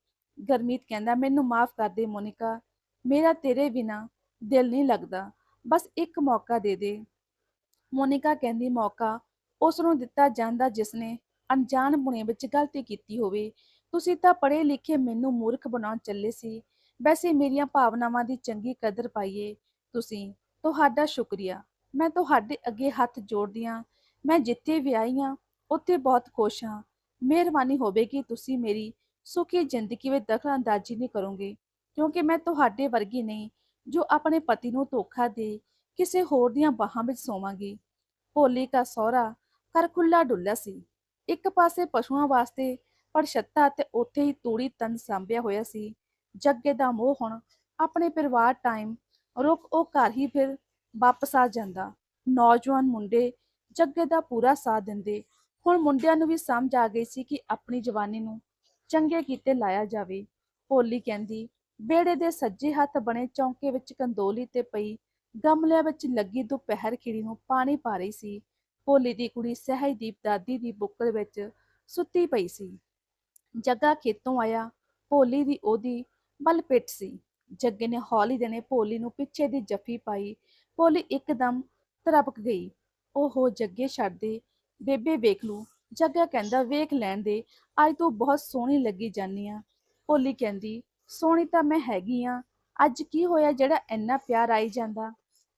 ਗਰਮੀਤ ਕਹਿੰਦਾ, ਮੈਨੂੰ ਮਾਫ ਕਰ ਦੇ ਮੋਨਿਕਾ, ਮੇਰਾ ਤੇਰੇ ਬਿਨਾ ਦਿਲ ਨਹੀਂ ਲੱਗਦਾ। ਬਸ ਇੱਕ ਮੌਕਾ ਦੇ ਦੇ। ਮੋਨਿਕਾ ਕਹਿੰਦੀ, ਮੌਕਾ ਉਸ ਨੂੰ ਦਿੱਤਾ ਜਾਂਦਾ ਜਿਸਨੇ ਅਣਜਾਣ ਬੁਣੇ ਵਿੱਚ ਗਲਤੀ ਕੀਤੀ ਹੋਵੇ। ਤੁਸੀਂ ਤਾਂ ਪੜ੍ਹੇ ਲਿਖੇ ਮੈਨੂੰ ਮੂਰਖ ਬਣਾਉਣ ਚੱਲੇ ਸੀ। ਵੈਸੇ ਮੇਰੀਆਂ ਭਾਵਨਾਵਾਂ ਦੀ ਚੰਗੀ ਕਦਰ ਪਾਈਏ। ਤੁਸੀਂ, ਤੁਹਾਡਾ ਸ਼ੁਕਰੀਆ। ਮੈਂ ਤੁਹਾਡੇ ਅੱਗੇ ਹੱਥ ਜੋੜਦੀ ਹਾਂ। ਮੈਂ ਜਿੱਥੇ ਵੀ ਆਈ ਹਾਂ, ਉੱਥੇ ਬਹੁਤ ਖੁਸ਼ ਹਾਂ। ਮਿਹਰਬਾਨੀ ਹੋਵੇਗੀ ਤੁਸੀਂ ਮੇਰੀ ਸੁਖੀ ਜ਼ਿੰਦਗੀ ਵਿੱਚ ਦਖਲਅੰਦਾਜ਼ੀ ਨਹੀਂ ਕਰੋਗੇ। ਕਿਉਂਕਿ ਮੈਂ ਤੁਹਾਡੇ ਵਰਗੀ ਨਹੀਂ, ਜੋ ਆਪਣੇ ਪਤੀ ਨੂੰ ਧੋਖਾ ਦੇ ਕਿਸੇ ਹੋਰ ਦੀਆਂ ਬਾਹਾਂ ਵਿੱਚ ਸੋਵਾਂਗੀ। ਭੋਲੀ ਦਾ ਸਹੁਰਾ ਘਰ ਖੁੱਲਾ ਡੁੱਲਾ ਸੀ। ਇੱਕ ਪਾਸੇ ਪਸ਼ੂਆਂ ਵਾਸਤੇ ਪਰ ਤੇ ਉੱਥੇ ਹੀ ਤੂੜੀ ਤਨ ਸਾਂਭਿਆ ਹੋਇਆ ਸੀ। ਜੱਗੇ ਦਾ ਮੋਹ ਹੁਣ ਆਪਣੇ ਪਰਿਵਾਰ ਟਾਈਮ ਰੁਕ ਉਹ ਘਰ ਹੀ ਫਿਰ ਵਾਪਸ ਆ ਜਾਂਦਾ। ਨੌਜਵਾਨ ਮੁੰਡੇ ਜੱਗੇ ਦਾ ਪੂਰਾ ਸਾਥ ਦਿੰਦੇ। ਹੁਣ ਮੁੰਡਿਆਂ ਨੂੰ ਵੀ ਸਮਝ ਆ ਗਈ ਸੀ ਕਿ ਆਪਣੀ ਜਵਾਨੀ ਨੂੰ ਚੰਗੇ ਕੀਤੇ ਲਾਇਆ ਜਾਵੇ। ਭੋਲੀ ਕਹਿੰਦੀ ਬੇੜੇ ਦੇ ਸੱਜੇ ਹੱਥ ਬਣੇ ਚੌਂਕੇ ਵਿੱਚ ਕੰਦੋਲੀ ਤੇ ਪਈ ਗਮਲਿਆਂ ਵਿੱਚ ਲੱਗੀ ਦੁਪਹਿਰ ਖਿੜੀ ਨੂੰ ਪਾਣੀ ਪਾ ਰਹੀ ਸੀ। ਭੋਲੀ ਦੀ ਕੁੜੀ ਸਹਿਜਦੀਪ ਦਾਦੀ ਦੀ ਬੁੱਕਲ ਵਿੱਚ ਸੁੱਤੀ ਪਈ ਸੀ। ਜੱਗਾ ਖੇਤੋਂ ਆਇਆ, ਭੋਲੀ ਦੀ ਉਹਦੀ ਬਲ ਪਿੱਟ ਸੀ। ਜੱਗੇ ਨੇ ਹੌਲੀ ਦੇਣੇ ਭੋਲੀ ਨੂੰ ਪਿੱਛੇ ਦੀ ਜੱਫੀ ਪਾਈ। ਭੋਲੀ ਇੱਕਦਮ ਤਰਪਕ ਗਈ। ਓਹੋ ਜੱਗੇ ਛੱਡ ਦੇ ਬੇਬੇ ਵੇਖ ਲੂ ਜੱਗਾ ਕਹਿੰਦਾ, ਵੇਖ ਲੈਣ ਦੇ, ਅੱਜ ਤੂੰ ਬਹੁਤ ਸੋਹਣੀ ਲੱਗੀ ਜਾਨੀ ਆ। ਭੋਲੀ ਕਹਿੰਦੀ, ਸੋਹਣੀ ਤਾਂ ਮੈਂ ਹੈਗੀ ਆ। ਅੱਜ ਕੀ ਹੋਇਆ ਜਿਹੜਾ ਇੰਨਾ ਪਿਆਰ ਆਈ ਜਾਂਦਾ?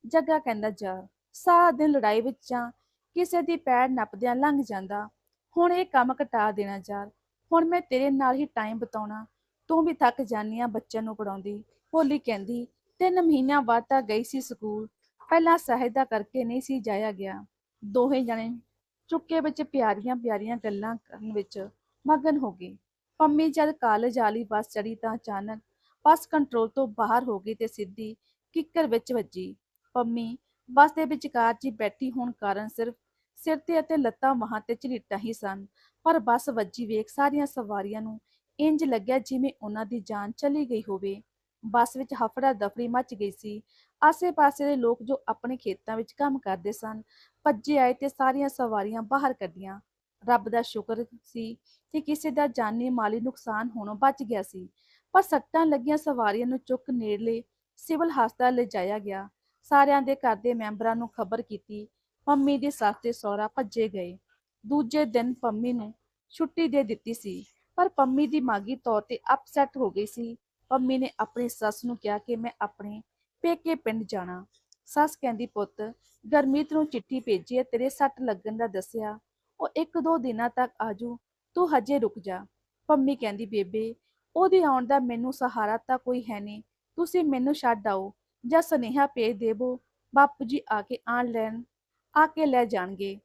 ਜੱਗਾ ਕਹਿੰਦਾ, ਜਾ, ਸਾਰਾ ਦਿਨ ਲੜਾਈ ਵਿੱਚ ਜਾਂ ਕਿਸੇ ਦੀ ਪੈੜ ਨੱਪਦਿਆਂ ਲੰਘ ਜਾਂਦਾ। ਹੁਣ ਇਹ ਕੰਮ ਘਟਾ ਦੇਣਾ ਯਾਰ ਹੁਣ ਮੈਂ ਤੇਰੇ ਨਾਲ ਹੀ ਟਾਈਮ ਬਿਤਾਉਣਾ। ਤੂੰ ਵੀ ਥੱਕ ਜਾਨੀ ਆ ਬੱਚਿਆਂ ਨੂੰ ਪੜਾਉਂਦੀ ਭੋਲੀ ਕਹਿੰਦੀ, ਤਿੰਨ ਮਹੀਨਿਆਂ ਬਾਅਦ ਤਾਂ ਗਈ ਸੀ ਸਕੂਲ। ਪਹਿਲਾਂ ਸਹਾਇਤਾ ਕਰਕੇ ਨਹੀਂ ਸੀ ਜਾਇਆ ਗਿਆ। ਦੋਹੇ ਜਣੇ ਚੁੱਕੇ ਵਿੱਚ ਪਿਆਰੀਆਂ ਪਿਆਰੀਆਂ ਗੱਲਾਂ ਕਰਨ ਵਿੱਚ ਮਗਨ ਹੋ ਗਏ। ਪੰਮੀ ਜਦ ਕਾਲਜ ਵਾਲੀ ਬੱਸ ਚੜੀ ਤਾਂ ਅਚਾਨਕ ਬੱਸ ਕੰਟਰੋਲ ਤੋਂ ਬਾਹਰ ਹੋ ਗਈ ਤੇ ਸਿੱਧੀ ਕਿੱਕਰ ਵਿੱਚ ਵੱਜੀ। ਪੰਮੀ ਬੱਸ ਦੇ ਵਿਚਕਾਰ 'ਚ ਹੀ ਬੈਠੀ ਹੋਣ ਕਾਰਨ ਸਿਰਫ ਸਿਰ ਤੇ ਅਤੇ ਲੱਤਾਂ ਬਾਹਾਂ ਤੇ ਝਰੀਟਾਂ ਹੀ ਸਨ, ਪਰ ਬੱਸ ਵੱਜੀ ਵੇਖ ਸਾਰੀਆਂ ਸਵਾਰੀਆਂ ਨੂੰ ਇੰਜ ਲੱਗਿਆ ਜਿਵੇਂ ਉਹਨਾਂ ਦੀ ਜਾਨ ਚਲੀ ਗਈ ਹੋਵੇ। ਬੱਸ ਵਿੱਚ ਹਫੜਾ ਦਫੜੀ ਮਚ ਗਈ ਸੀ। ਆਸੇ-ਪਾਸੇ ਦੇ ਲੋਕ ਜੋ ਆਪਣੇ ਖੇਤਾਂ ਵਿੱਚ ਕੰਮ ਕਰਦੇ ਸਨ, ਭੱਜੇ ਆਏ ਤੇ ਸਾਰੀਆਂ ਸਵਾਰੀਆਂ ਬਾਹਰ ਕੱਢੀਆਂ। ਰੱਬ ਦਾ ਸ਼ੁਕਰ ਸੀ ਕਿ ਕਿਸੇ ਦਾ ਜਾਨੀ ਮਾਲੀ ਨੁਕਸਾਨ ਹੋਣੋਂ ਬਚ ਗਿਆ ਸੀ, ਪਰ ਸੱਟਾਂ ਲੱਗੀਆਂ ਸਵਾਰੀਆਂ ਨੂੰ ਚੁੱਕ ਨੇੜਲੇ ਸਿਵਲ ਹਸਪਤਾਲ ਲਿਜਾਇਆ ਗਿਆ। ਸਾਰਿਆਂ ਦੇ ਘਰ ਦੇ ਮੈਂਬਰਾਂ ਨੂੰ ਖਬਰ ਕੀਤੀ ਪੰਮੀ ਦੀ ਸੱਸ ਤੇ ਸਹੁਰਾ ਭੱਜੇ ਗਏ। ਦੂਜੇ ਦਿਨ ਪੰਮੀ ਨੂੰ ਛੁੱਟੀ ਦੇ ਦਿੱਤੀ ਸੀ, ਪਰ ਪੰਮੀ ਦੀ ਮਾਗੀ ਤੌਰ ਤੇ ਅਪਸੈਟ ਹੋ ਗਈ ਸੀ। ਪੰਮੀ ਨੇ ਆਪਣੀ ਸੱਸ ਨੂੰ ਕਿਹਾ ਕਿ ਮੈਂ ਆਪਣੇ ਪੇਕੇ ਪਿੰਡ ਜਾਣਾ। ਸੱਸ ਕਹਿੰਦੀ, ਪੁੱਤ, ਗਰਮੀਤ ਨੂੰ ਚਿੱਠੀ ਭੇਜੀ ਹੈ, ਤੇਰੇ ਸੱਟ ਲੱਗਣ ਦਾ ਦੱਸਿਆ। ਉਹ ਇੱਕ ਦੋ ਦਿਨਾਂ ਤੱਕ ਆਜੂ, ਤੂੰ ਹਜੇ ਰੁਕ ਜਾ। ਪੰਮੀ ਕਹਿੰਦੀ, ਬੇਬੇ, ਉਹਦੇ ਆਉਣ ਦਾ ਮੈਨੂੰ ਸਹਾਰਾ ਤਾਂ ਕੋਈ ਹੈ ਨਹੀਂ। ਤੁਸੀਂ ਮੈਨੂੰ ਛੱਡ ਆਓ ਜਾਂ ਸੁਨੇਹਾ ਭੇਜ ਦੇਵੋ। ਬਾਪੂ ਜੀ ਆ ਕੇ ਆਣ ਲੈਣ। ਆ ਕੇ ਲੈ ਜਾਣਗੇ।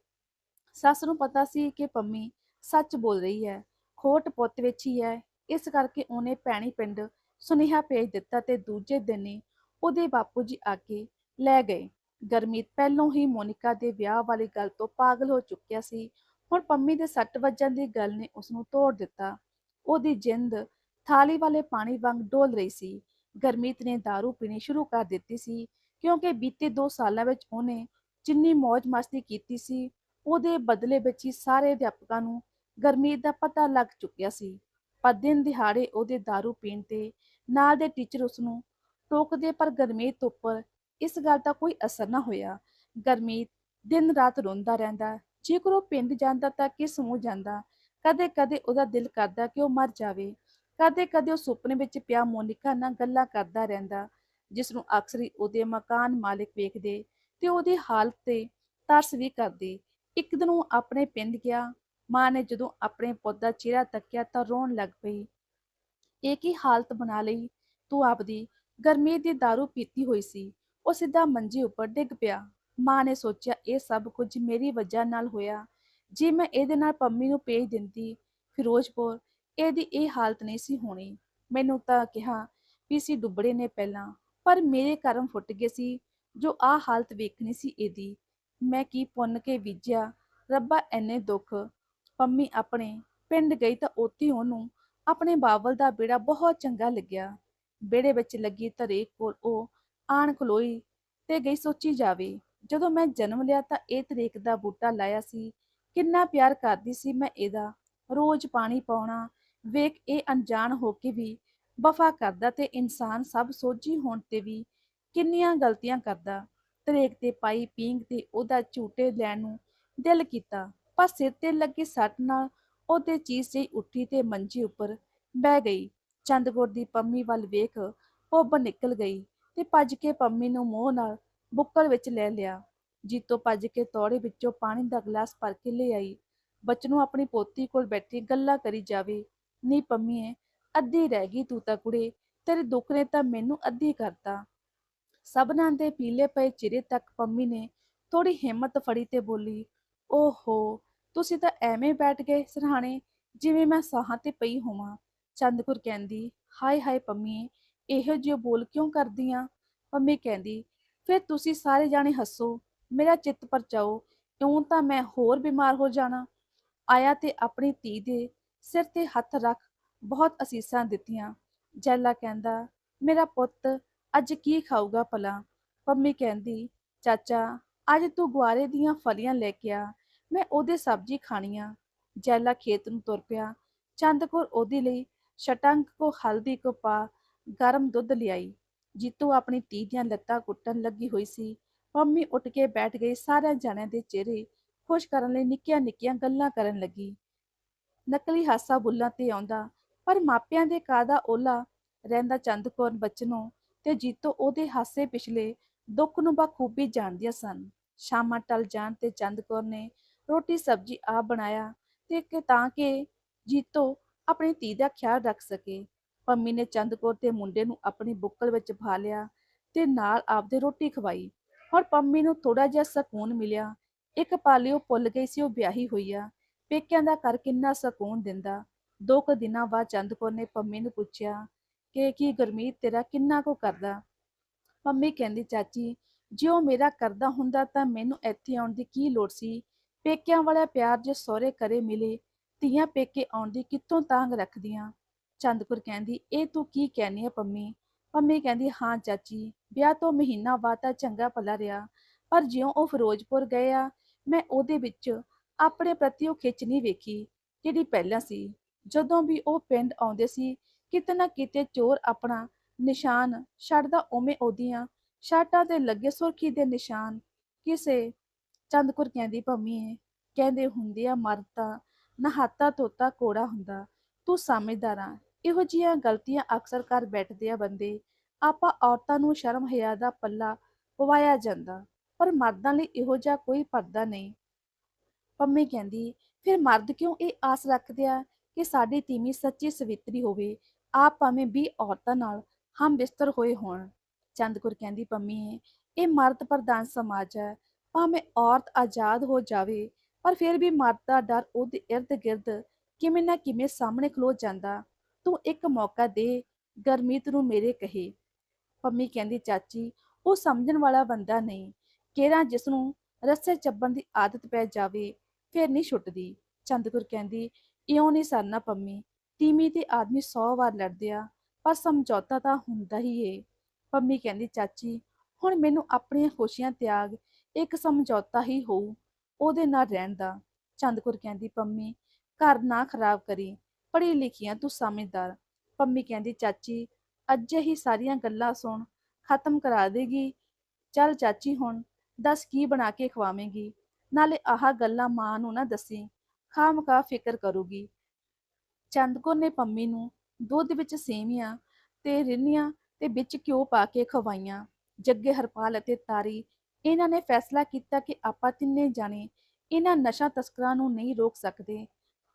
ਸੱਸ ਨੂੰ ਪਤਾ ਸੀ ਕਿ ਪੰਮੀ ਸੱਚ ਬੋਲ ਰਹੀ ਹੈ, ਖੋਟ ਪੁੱਤ ਵਿੱਚ ਹੀ। ਹੈ ਇਸ ਕਰਕੇ ਉਹਨੇ ਭੈਣੀ ਪਿੰਡ ਸੁਨੇਹਾ ਭੇਜ ਦਿੱਤਾ ਤੇ ਦੂਜੇ ਦਿਨ ਹੀ ਉਹਦੇ ਬਾਪੂ ਜੀ ਆ ਕੇ ਲੈ ਗਏ। ਗਰਮੀਤ ਪਹਿਲੋਂ ਹੀ ਮੋਨਿਕਾ ਦੇ ਵਿਆਹ ਵਾਲੀ ਗੱਲ ਤੋਂ ਪਾਗਲ ਹੋ ਚੁੱਕਿਆ ਸੀ। ਹੁਣ ਪੰਮੀ ਦੇ ਸੱਟ ਵੱਜਣ ਦੀ ਗੱਲ ਨੇ ਉਸ ਨੂੰ ਤੋੜ ਦਿੱਤਾ। ਉਹਦੀ ਜਿੰਦ ਥਾਲੀ ਵਾਲੇ ਪਾਣੀ ਵਾਂਗ ਡੋਲ ਰਹੀ ਸੀ। ਗਰਮੀਤ ਨੇ दारू ਪੀਣੀ ਸ਼ੁਰੂ ਕਰ ਦਿੱਤੀ ਸੀ, ਕਿਉਂਕਿ ਬੀਤੇ 2 ਸਾਲਾਂ ਵਿੱਚ ਉਹਨੇ ਜਿੰਨੀ ਮौज ਮਸਤੀ ਕੀਤੀ ਸੀ, ਉਹਦੇ ਬਦਲੇ ਵਿੱਚ ਹੀ ਸਾਰੇ ਅਧਿਆਪਕਾਂ ਨੂੰ ਗਰਮੀਤ ਦਾ ਪਤਾ ਲੱਗ ਚੁੱਕਿਆ ਸੀ। ਪਰ ਦਿਨ ਦਿਹਾੜੇ ਉਹਦੇ दारू ਪੀਣ ਤੇ ਨਾਲ ਦੇ ਟੀਚਰ ਉਸ ਨੂੰ ਟੋਕਦੇ, ਪਰ ਗਰਮੀਤ ਉੱਪਰ ਇਸ ਗੱਲ ਦਾ ਕੋਈ ਅਸਰ ਨਾ ਹੋਇਆ। ਗਰਮੀਤ ਦਿਨ ਰਾਤ ਰੋਂਦਾ ਰਹਿੰਦਾ, ਜੇਕਰ ਉਹ ਪਿੰਡ ਜਾਂਦਾ ਤਾਂ ਕਿਸ ਮੂੰਹ ਜਾਂਦਾ? ਕਦੇ ਕਦੇ ਉਹਦਾ ਦਿਲ ਕਰਦਾ ਕਿ ਉਹ ਮਰ ਜਾਵੇ। ਕਦੇ ਕਦੇ ਉਹ ਸੁਪਨੇ ਵਿੱਚ ਪਿਆ ਮੋਨਿਕਾ ਨਾਲ ਗੱਲਾਂ ਕਰਦਾ ਰਹਿੰਦਾ, ਜਿਸ ਨੂੰ ਅਕਸਰ ਹੀ ਉਹਦੇ ਮਕਾਨ ਮਾਲਕ ਵੇਖਦੇ ਤੇ ਉਹਦੀ ਹਾਲਤ ਤੇ ਤਰਸ ਵੀ ਕਰਦੀ। ਇੱਕ ਦਿਨ ਉਹ ਆਪਣੇ ਪਿੰਡ ਗਿਆ। ਮਾਂ ਨੇ ਜਦੋਂ ਆਪਣੇ ਪੁੱਤ ਦਾ ਚਿਹਰਾ ਤੱਕਿਆ ਤਾਂ ਰੋਣ ਲੱਗ ਪਈ। ਇਹ ਕੀ ਹਾਲਤ ਬਣਾ ਲਈ? ਤੂੰ ਆਪਦੀ ਗਰਮੀ ਦੀ दारू ਪੀਤੀ ਹੋਈ ਸੀ। ਉਹ ਸਿੱਧਾ ਮੰਜੇ ਉੱਪਰ ਡਿੱਗ ਪਿਆ। ਮਾਂ ਨੇ ਸੋਚਿਆ, ਇਹ ਸਭ ਕੁਝ ਮੇਰੀ ਵਜ੍ਹਾ ਨਾਲ ਹੋਇਆ। ਜੇ ਮੈਂ ਇਹਦੇ ਨਾਲ ਪੰਮੀ ਨੂੰ ਭੇਜ ਦਿੰਦੀ ਫਿਰੋਜ਼ਪੁਰ ਇਹਦੀ ਇਹ ਹਾਲਤ ਨਹੀਂ ਸੀ ਹੋਣੀ। ਮੈਨੂੰ ਤਾਂ ਕਿਹਾ ਵੀ ਸੀ ਡੁੱਬੜੇ ਨੇ ਪਹਿਲਾਂ, ਪਰ ਮੇਰੇ ਕਰਮ ਫੁੱਟ ਗਏ ਸੀ। ਜੋ ਆਹ ਹਾਲਤ ਵੇਖਣੀ ਸੀ ਇਹਦੀ, ਮੈਂ ਕੀ ਪੁੰਨ ਕੇ ਬੀਜਿਆ? ਰੱਬਾ ਐਨੇ ਦੁੱਖ। ਪੰਮੀ ਆਪਣੇ ਪਿੰਡ ਗਈ ਤਾਂ ਉੱਥੇ ਉਹਨੂੰ ਆਪਣੇ ਬਾਵਲ ਦਾ ਬੇੜਾ ਬਹੁਤ ਚੰਗਾ ਲੱਗਿਆ। ਬੇੜੇ ਵਿੱਚ ਲੱਗੀ ਧਰੇ ਕੋਲ ਉਹ ਆਣ ਖਲੋਈ ਤੇ ਗਈ ਸੋਚੀ ਜਾਵੇ, ਜਦੋਂ ਮੈਂ ਜਨਮ ਲਿਆ ਤਾਂ ਇਹ ਤਰੇਕ ਦਾ ਬੂਟਾ ਲਾਇਆ ਸੀ, ਕਿੰਨਾ ਪਿਆਰ ਕਰਦੀ ਸੀ ਮੈਂ ਇਹਦਾ। ਰੋਜ਼ ਪਾਣੀ ਪਾਉਣਾ, ਵੇਖ ਇਹ ਅਣਜਾਣ ਹੋ ਕੇ ਵੀ ਵਫਾ ਕਰਦਾ ਤੇ ਇਨਸਾਨ ਸਭ ਸੋਝੀ ਹੋਣ ਤੇ ਵੀ ਕਿੰਨੀਆਂ ਗਲਤੀਆਂ ਕਰਦਾ, ਤਰੇਕ ਤੇ ਪਾਈ ਪੀਂਗ ਤੇ ਉਹਦਾ ਝੂਟੇ ਲੈਣ ਨੂੰ ਦਿਲ ਕੀਤਾ, ਪਰ ਸਿਰ ਤੇ ਲੱਗੀ ਸੱਟ ਨਾਲ ਉਹਦੇ ਚੀਜ਼ ਜਿਹੀ ਉੱਠੀ ਤੇ ਮੰਜੀ ਉੱਪਰ ਬਹਿ ਗਈ। ਚੰਦਗੁਰ ਦੀ ਪੰਮੀ ਵੱਲ ਵੇਖ ਉਹ ਨਿਕਲ ਗਈ ਤੇ ਭੱਜ ਕੇ ਪੰਮੀ ਨੂੰ ਮੋਹ ਨਾਲ ਬੁੱਕਲ ਵਿੱਚ ਲੈ ਲਿਆ। ਜੀਤੋ ਭੱਜ ਕੇ ਤੋੜੇ ਵਿੱਚੋਂ ਪਾਣੀ ਦਾ ਗਲਾਸ ਭਰ ਕੇ ਲੈ ਆਈ। ਬਚਨੂ ਆਪਣੀ ਪੋਤੀ ਕੋਲ ਬੈਠੀ ਗੱਲਾਂ ਕਰੀ ਜਾਵੇ। ਨੀ ਪੰਮੀਏ ਅੱਧੀ ਰਹਿ ਗਈ ਤੂੰ ਤਾਂ ਕੁੜੇ, ਤੇਰੇ ਦੁੱਖ ਨੇ ਤਾਂ ਮੈਨੂੰ ਅੱਧੀ ਕਰਤਾ। ਸਭਨਾਂ ਦੇ ਪੀਲੇ ਪਏ ਚਿਹਰੇ ਤੱਕ ਪੰਮੀ ਨੇ ਥੋੜੀ ਹਿੰਮਤ ਫੜੀ ਤੇ ਬੋਲੀ, ਓਹੋ, ਤੁਸੀਂ ਤਾਂ ਐਵੇਂ ਬੈਠ ਗਏ ਸਰਹਾਣੇ, ਜਿਵੇਂ ਮੈਂ ਸਾਹਾਂ ਤੇ ਪਈ ਹੋਵਾਂ। ਚੰਦਪੁਰ ਕਹਿੰਦੀ, ਹਾਏ ਹਾਏ ਪੰਮੀ, ਇਹੋ ਜਿਹੇ ਬੋਲ ਕਿਉਂ ਕਰਦੀ ਆਂ? ਪੰਮੀ ਕਹਿੰਦੀ, ਫਿਰ ਤੁਸੀਂ ਸਾਰੇ ਜਾਣੇ ਹੱਸੋ, ਮੇਰਾ ਚਿੱਤ ਪਰਚਾਓ, ਇਉਂ ਤਾਂ ਮੈਂ ਹੋਰ ਬਿਮਾਰ ਹੋ ਜਾਣਾ। ਆਇਆ ਤੇ ਆਪਣੀ ਧੀ ਦੇ ਸਿਰ ਤੇ ਹੱਥ ਰੱਖ, ਬਹੁਤ ਅਸੀਸਾਂ ਦਿੱਤੀਆਂ। ਜੈਲਾ ਕਹਿੰਦਾ, ਮੇਰਾ ਪੁੱਤ ਅੱਜ ਕੀ ਖਾਊਗਾ ਭਲਾ? ਪੰਮੀ ਕਹਿੰਦੀ, ਚਾਚਾ, ਅੱਜ ਤੂੰ ਗੁਆਰੇ ਦੀਆਂ ਫਲੀਆਂ ਲੈ ਕੇ ਆ, ਮੈਂ ਉਹਦੇ ਸਬਜ਼ੀ ਖਾਣੀ ਆ ਜੈਲਾ ਖੇਤ ਨੂੰ ਤੁਰ ਪਿਆ। ਚੰਦਕੌਰ ਉਹਦੇ ਲਈ ਸ਼ਟੰਗ ਕੋ ਹਲਦੀ ਕੋ ਪਾ ਗਰਮ ਦੁੱਧ ਲਿਆਈ। ਜੀਤੂ ਆਪਣੀ ਧੀ ਦੀਆਂ ਲੱਤਾਂ ਕੁੱਟਣ ਲੱਗੀ ਹੋਈ ਸੀ। ਪੰਮੀ ਉੱਠ ਕੇ ਬੈਠ ਗਈ। ਸਾਰਿਆਂ ਜਣਿਆਂ ਦੇ ਚਿਹਰੇ ਖੁਸ਼ ਕਰਨ ਲਈ ਨਿੱਕੀਆਂ ਨਿੱਕੀਆਂ ਗੱਲਾਂ ਕਰਨ ਲੱਗੀ। ਨਕਲੀ ਹਾਸਾ ਬੁੱਲਾਂ ਤੇ ਆਉਂਦਾ, ਪਰ ਮਾਪਿਆਂ ਦੇ ਕਾਦਾ ਓਲਾ ਰਹਿੰਦਾ ਚੰਦਕੌਰ ਬਚਨੋਂ ਤੇ ਜੀਤੋ ਉਹਦੇ ਹਾਸੇ ਪਿਛਲੇ ਦੁੱਖ ਨੂੰ ਬਖੂਬੀ ਜਾਣਦੀਆਂ ਸਨ। ਸ਼ਾਮਾਂ ਟਲ ਜਾਣ ਤੇ ਚੰਦ ਕੌਰ ਨੇ ਰੋਟੀ ਸਬਜ਼ੀ ਆਪ ਬਣਾਇਆ ਤੇ ਕਿ ਤਾਂ ਕਿ ਜੀਤੋ ਆਪਣੀ ਧੀ ਦਾ ਖਿਆਲ ਰੱਖ ਸਕੇ। ਪੰਮੀ ਨੇ ਚੰਦ ਕੌਰ ਤੇ ਮੁੰਡੇ ਨੂੰ ਆਪਣੀ ਬੁੱਕਲ ਵਿੱਚ ਭਾ ਲਿਆ ਤੇ ਨਾਲ ਆਪਦੇ ਰੋਟੀ ਖਵਾਈ। ਹੁਣ ਪੰਮੀ ਨੂੰ ਥੋੜਾ ਜਿਹਾ ਸਕੂਨ ਮਿਲਿਆ। ਇੱਕ ਪਾਲੀ ਉਹ ਭੁੱਲ ਗਈ ਸੀ ਉਹ ਵਿਆਹੀ ਹੋਈ ਆ। ਪੇਕਿਆਂ ਦਾ ਘਰ ਕਿੰਨਾ ਸਕੂਨ ਦਿੰਦਾ। ਦੋ ਕੁ ਦਿਨਾਂ ਬਾਅਦ ਚੰਦ ਕੌਰ ਨੇ ਪੰਮੀ ਨੂੰ ਪੁੱਛਿਆ ਕਿ ਕੀ ਗੁਰਮੀਤ ਤੇਰਾ ਕਿੰਨਾ ਕੋ ਕਰਦਾ? ਮੰਮੀ ਕਹਿੰਦੀ, ਚਾਚੀ, ਜੇ ਉਹ ਮੇਰਾ ਕਰਦਾ ਹੁੰਦਾ ਤਾਂ ਮੈਨੂੰ ਇੱਥੇ ਆਉਣ ਦੀ ਕੀ ਲੋੜ ਸੀ? ਪੇਕਿਆਂ ਵਾਲਾ ਪਿਆਰ ਜੇ ਸਹੁਰੇ ਕਰੇ ਮਿਲੇ, ਧੀਆਂ ਪੇਕੇ ਆਉਣ ਦੀ ਕਿੱਥੋਂ ਤਾਂਗ ਰੱਖਦੀਆਂ? ਚੰਦਪੁਰ ਕਹਿੰਦੀ, ਇਹ ਤੂੰ ਕੀ ਕਹਿਨੀ ਆ ਪੰਮੀ? ਪੰਮੀ ਕਹਿੰਦੀ, ਹਾਂ ਚਾਚੀ, ਵਿਆਹ ਤੋਂ ਮਹੀਨਾ ਬਾਅਦ ਤਾਂ ਚੰਗਾ ਭਲਾ ਰਿਹਾ, ਪਰ ਜਿਉਂ ਉਹ ਫਿਰੋਜ਼ਪੁਰ ਗਏ ਆ, ਮੈਂ ਉਹਦੇ ਵਿੱਚ ਆਪਣੇ ਪ੍ਰਤੀ ਉਹ ਖਿੱਚ ਨਹੀਂ ਵੇਖੀ, ਜਿਹੜੀ ਪਹਿਲਾਂ ਸੀ। ਜਦੋਂ ਵੀ ਉਹ ਪਿੰਡ ਆਉਂਦੇ ਸੀ ਕਿਤੇ ਨਾ ਕਿਤੇ ਚੋਰ ਆਪਣਾ ਨਿਸ਼ਾਨ ਛੱਡਦਾ ਉਵੇਂ ਉਹਦੀਆਂ ਸ਼ਾਟਾਂ ਤੇ ਲੱਗੇ ਸੁਰਖੀ ਦੇ ਨਿਸ਼ਾਨ। ਕਿਸੇ ਚੰਦਕੁਰ ਕਹਿੰਦੀ ਪੰਮੀ ਹੈ ਕਹਿੰਦੇ ਹੁੰਦੇ ਆ ਮਰਦ ਨਹਾਤਾ ਧੋਤਾ ਕੋੜਾ ਹੁੰਦਾ। ਤੂੰ ਸਮਝਦਾਰ ਇਹੋ ਜਿਹੀਆਂ ਗਲਤੀਆਂ ਅਕਸਰ ਕਰ ਬੈਠਦੇ ਆ ਬੰਦੇ। ਆਪਾਂ ਔਰਤਾਂ ਨੂੰ ਸ਼ਰਮ ਹਿਆ ਦਾ ਪੱਲਾ ਪਵਾਇਆ ਜਾਂਦਾ, ਪਰ ਮਰਦਾਂ ਲਈ ਇਹੋ ਜਿਹਾ ਕੋਈ ਪਰਦਾ ਨਹੀਂ। ਪੰਮੀ ਕਹਿੰਦੀ, ਫਿਰ ਮਰਦ ਕਿਉਂ ਇਹ ਆਸ ਰੱਖਦੇ ਆ ਕਿ ਸਾਡੀ ਤੀਵੀਂ ਸੱਚੀ ਸਵਿਤਰੀ ਹੋਵੇ? ਆਪ ਭਾਵੇਂ ਵੀ ਔਰਤਾਂ ਨਾਲ ਹਮ ਬਿਸਤਰ ਹੋਏ ਹੋਣ। ਚੰਦਕੁਰ ਕਹਿੰਦੀ, ਪੰਮੀ, ਇਹ ਮਰਦ ਪ੍ਰਧਾਨ ਸਮਾਜ ਹੈ। ਭਾਵੇਂ ਔਰਤ ਆਜ਼ਾਦ ਹੋ ਜਾਵੇ, ਪਰ ਫਿਰ ਵੀ ਮਰਦ ਦਾ ਡਰ ਉਹਦੇ ਇਰਦ ਗਿਰਦ ਕਿਵੇਂ ਨਾ ਕਿਵੇਂ ਸਾਹਮਣੇ ਖਲੋ ਜਾਂਦਾ। ਤੂੰ ਇੱਕ ਮੌਕਾ ਦੇ, ਗਰਮੀਤ ਨੂੰ ਮੇਰੇ ਕਹੇ। ਪੰਮੀ ਕਹਿੰਦੀ, ਚਾਚੀ, ਉਹ ਸਮਝਣ ਵਾਲਾ ਬੰਦਾ ਨਹੀਂ। ਕਿਹੜਾ ਜਿਸ ਨੂੰ ਰੱਸੇ ਚੱਬਣ ਦੀ ਆਦਤ ਪੈ ਜਾਵੇ, ਫਿਰ ਨਹੀਂ ਛੁੱਟਦੀ। ਚੰਦਕੁਰ ਕਹਿੰਦੀ, ਇਉਂ ਨਹੀਂ ਸਰਨਾ ਪੰਮੀ। ਤੀਮੀ ਤੇ ਆਦਮੀ 100 ਵਾਰ ਲੜਦੇ ਆ, ਪਰ ਸਮਝੌਤਾ ਤਾਂ ਹੁੰਦਾ ਹੀ ਏ। ਪੰਮੀ ਕਹਿੰਦੀ, ਚਾਚੀ, ਹੁਣ ਮੈਨੂੰ ਆਪਣੀਆਂ ਖੁਸ਼ੀਆਂ ਤਿਆਗ, ਇੱਕ ਸਮਝੌਤਾ ਹੀ ਹੋਊ, ਉਹਦੇ ਨਾਲ ਰਹਿਣ ਦਾ। ਚੰਦਕੁਰ ਕਹਿੰਦੀ, ਪੰਮੀ, ਘਰ ਨਾ ਖਰਾਬ ਕਰੀ, ਪੜ੍ਹੀ ਲਿਖੀਆਂ ਤੂੰ ਸਮਝਦਾਰ। ਪੰਮੀ ਕਹਿੰਦੀ, ਚਾਚੀ, ਅੱਜੇ ਹੀ ਸਾਰੀਆਂ ਗੱਲਾਂ ਸੁਣ, ਖਤਮ ਕਰਾ ਦੇਗੀ। ਚੱਲ ਚਾਚੀ, ਹੁਣ ਦੱਸ ਕੀ ਬਣਾ ਕੇ ਖਵਾਵੇਂਗੀ? ਨਾਲੇ ਆਹ ਗੱਲਾਂ ਮਾਂ ਨੂੰ ਨਾ ਦੱਸੀ ਖਾਮਖਾ ਫਿਕਰ ਕਰੂਗੀ। ਚੰਦਕੌਰ ਨੇ ਪੰਮੀ ਨੂੰ ਦੁੱਧ ਵਿੱਚ ਸੇਵੀਆਂ ਤੇ ਰਿੰਨੀਆਂ ਤੇ ਵਿੱਚ ਘਿਓ ਪਾ ਕੇ ਖਵਾਈਆਂ। ਜੱਗੇ ਹਰਪਾਲ ਅਤੇ ਤਾਰੀ, ਇਹਨਾਂ ਨੇ ਫੈਸਲਾ ਕੀਤਾ ਕਿ ਆਪਾਂ ਤਿੰਨੇ ਜਾਣੇ ਇਹਨਾਂ ਨਸ਼ਾ ਤਸਕਰਾਂ ਨੂੰ ਨਹੀਂ ਰੋਕ ਸਕਦੇ।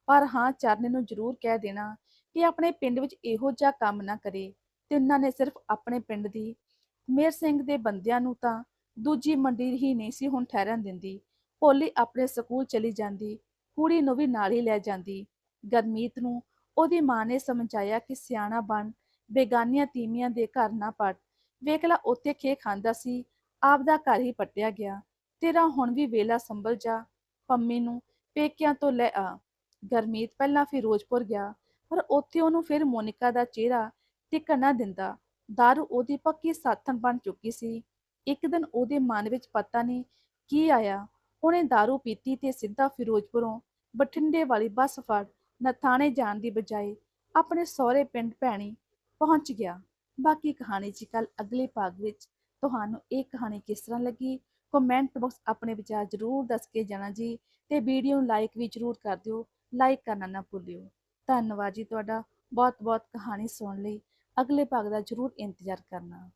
ਪਰ ਹਾਂ, ਚਰਨ ਨੂੰ ਜ਼ਰੂਰ ਕਹਿ ਦੇਣਾ ਕਿ ਆਪਣੇ ਪਿੰਡ ਵਿੱਚ ਇਹੋ ਜਿਹਾ ਕੰਮ ਨਾ ਕਰੇ ਤਿੰਨਾਂ ਨੇ ਸਿਰਫ ਆਪਣੇ ਪਿੰਡ ਦੀ ਮੇਰ ਸਿੰਘ ਦੇ ਬੰਦਿਆਂ ਨੂੰ ਤਾਂ ਦੂਜੀ ਮੰਡੀ ਹੀ ਨਹੀਂ ਸੀ ਹੁਣ ਠਹਿਰਨ ਦਿੰਦੀ। ਭੋਲੀ ਆਪਣੇ ਸਕੂਲ ਚਲੀ ਜਾਂਦੀ, ਕੁੜੀ ਨੂੰ ਵੀ ਨਾਲ ਹੀ ਲੈ ਜਾਂਦੀ। ਗਰਮੀਤ ਨੂੰ ਉਹਦੀ ਮਾਂ ਨੇ ਸਮਝਾਇਆ ਕਿ ਸਿਆਣਾ ਬਣ, ਬੇਗਾਨੀਆਂ ਤੀਮੀਆਂ ਦੇ ਘਰ ਨਾ ਪੜ ਵੇਖਲਾ ਉੱਥੇ ਖੇ ਖਾਂਦਾ ਸੀ ਆਪ ਦਾ ਘਰ ਹੀ ਪਟਿਆ ਗਿਆ। ਤੇਰਾ ਹੁਣ ਵੀ ਵੇਲਾ ਸੰਭਲ ਜਾ, ਪੰਮੀ ਨੂੰ ਪੇਕਿਆਂ ਤੋਂ ਲੈ ਆ। ਗਰਮੀਤ ਪਹਿਲਾਂ ਫਿਰੋਜ਼ਪੁਰ ਗਿਆ, ਪਰ ਉੱਥੇ ਉਹਨੂੰ ਫਿਰ ਮੋਨਿਕਾ ਦਾ ਚਿਹਰਾ ਟਿਕਣ ਨਾ ਦਿੰਦਾ। ਦਾਰੂ ਉਹਦੀ ਪੱਕੀ ਸਾਥਣ ਬਣ ਚੁੱਕੀ ਸੀ। ਇੱਕ ਦਿਨ ਉਹਦੇ ਮਨ ਵਿੱਚ ਪਤਾ ਨਹੀਂ ਕੀ ਆਇਆ। ਉਹਨੇ ਦਾਰੂ ਪੀਤੀ ਤੇ ਸਿੱਧਾ ਫਿਰੋਜ਼ਪੁਰੋਂ ਬਠਿੰਡੇ ਵਾਲੀ ਬੱਸ ਫੜ ਨਥਾਣੇ ਜਾਣ ਦੀ ਬਜਾਏ ਆਪਣੇ ਸਹੁਰੇ ਪਿੰਡ ਭੈਣੀ ਪਹੁੰਚ ਗਿਆ। ਬਾਕੀ ਕਹਾਣੀ ਜੀ ਕੱਲ ਅਗਲੇ ਭਾਗ ਵਿੱਚ ਤੁਹਾਨੂੰ ਇਹ ਕਹਾਣੀ ਕਿਸ ਤਰ੍ਹਾਂ ਲੱਗੀ ਕਮੈਂਟ ਬਾਕਸ ਆਪਣੇ ਵਿਚਾਰ ਜ਼ਰੂਰ ਦੱਸ ਕੇ ਜਾਣਾ ਜੀ ਤੇ ਵੀਡੀਓ ਨੂੰ ਲਾਈਕ ਵੀ ਜ਼ਰੂਰ ਕਰ ਦਿਓ ਲਾਈਕ ਕਰਨਾ ਨਾ ਭੁੱਲਿਓ। ਧੰਨਵਾਦ ਜੀ ਤੁਹਾਡਾ ਬਹੁਤ ਬਹੁਤ ਕਹਾਣੀ ਸੁਣਨ ਲਈ। ਅਗਲੇ ਭਾਗ ਦਾ ਜ਼ਰੂਰ ਇੰਤਜ਼ਾਰ ਕਰਨਾ।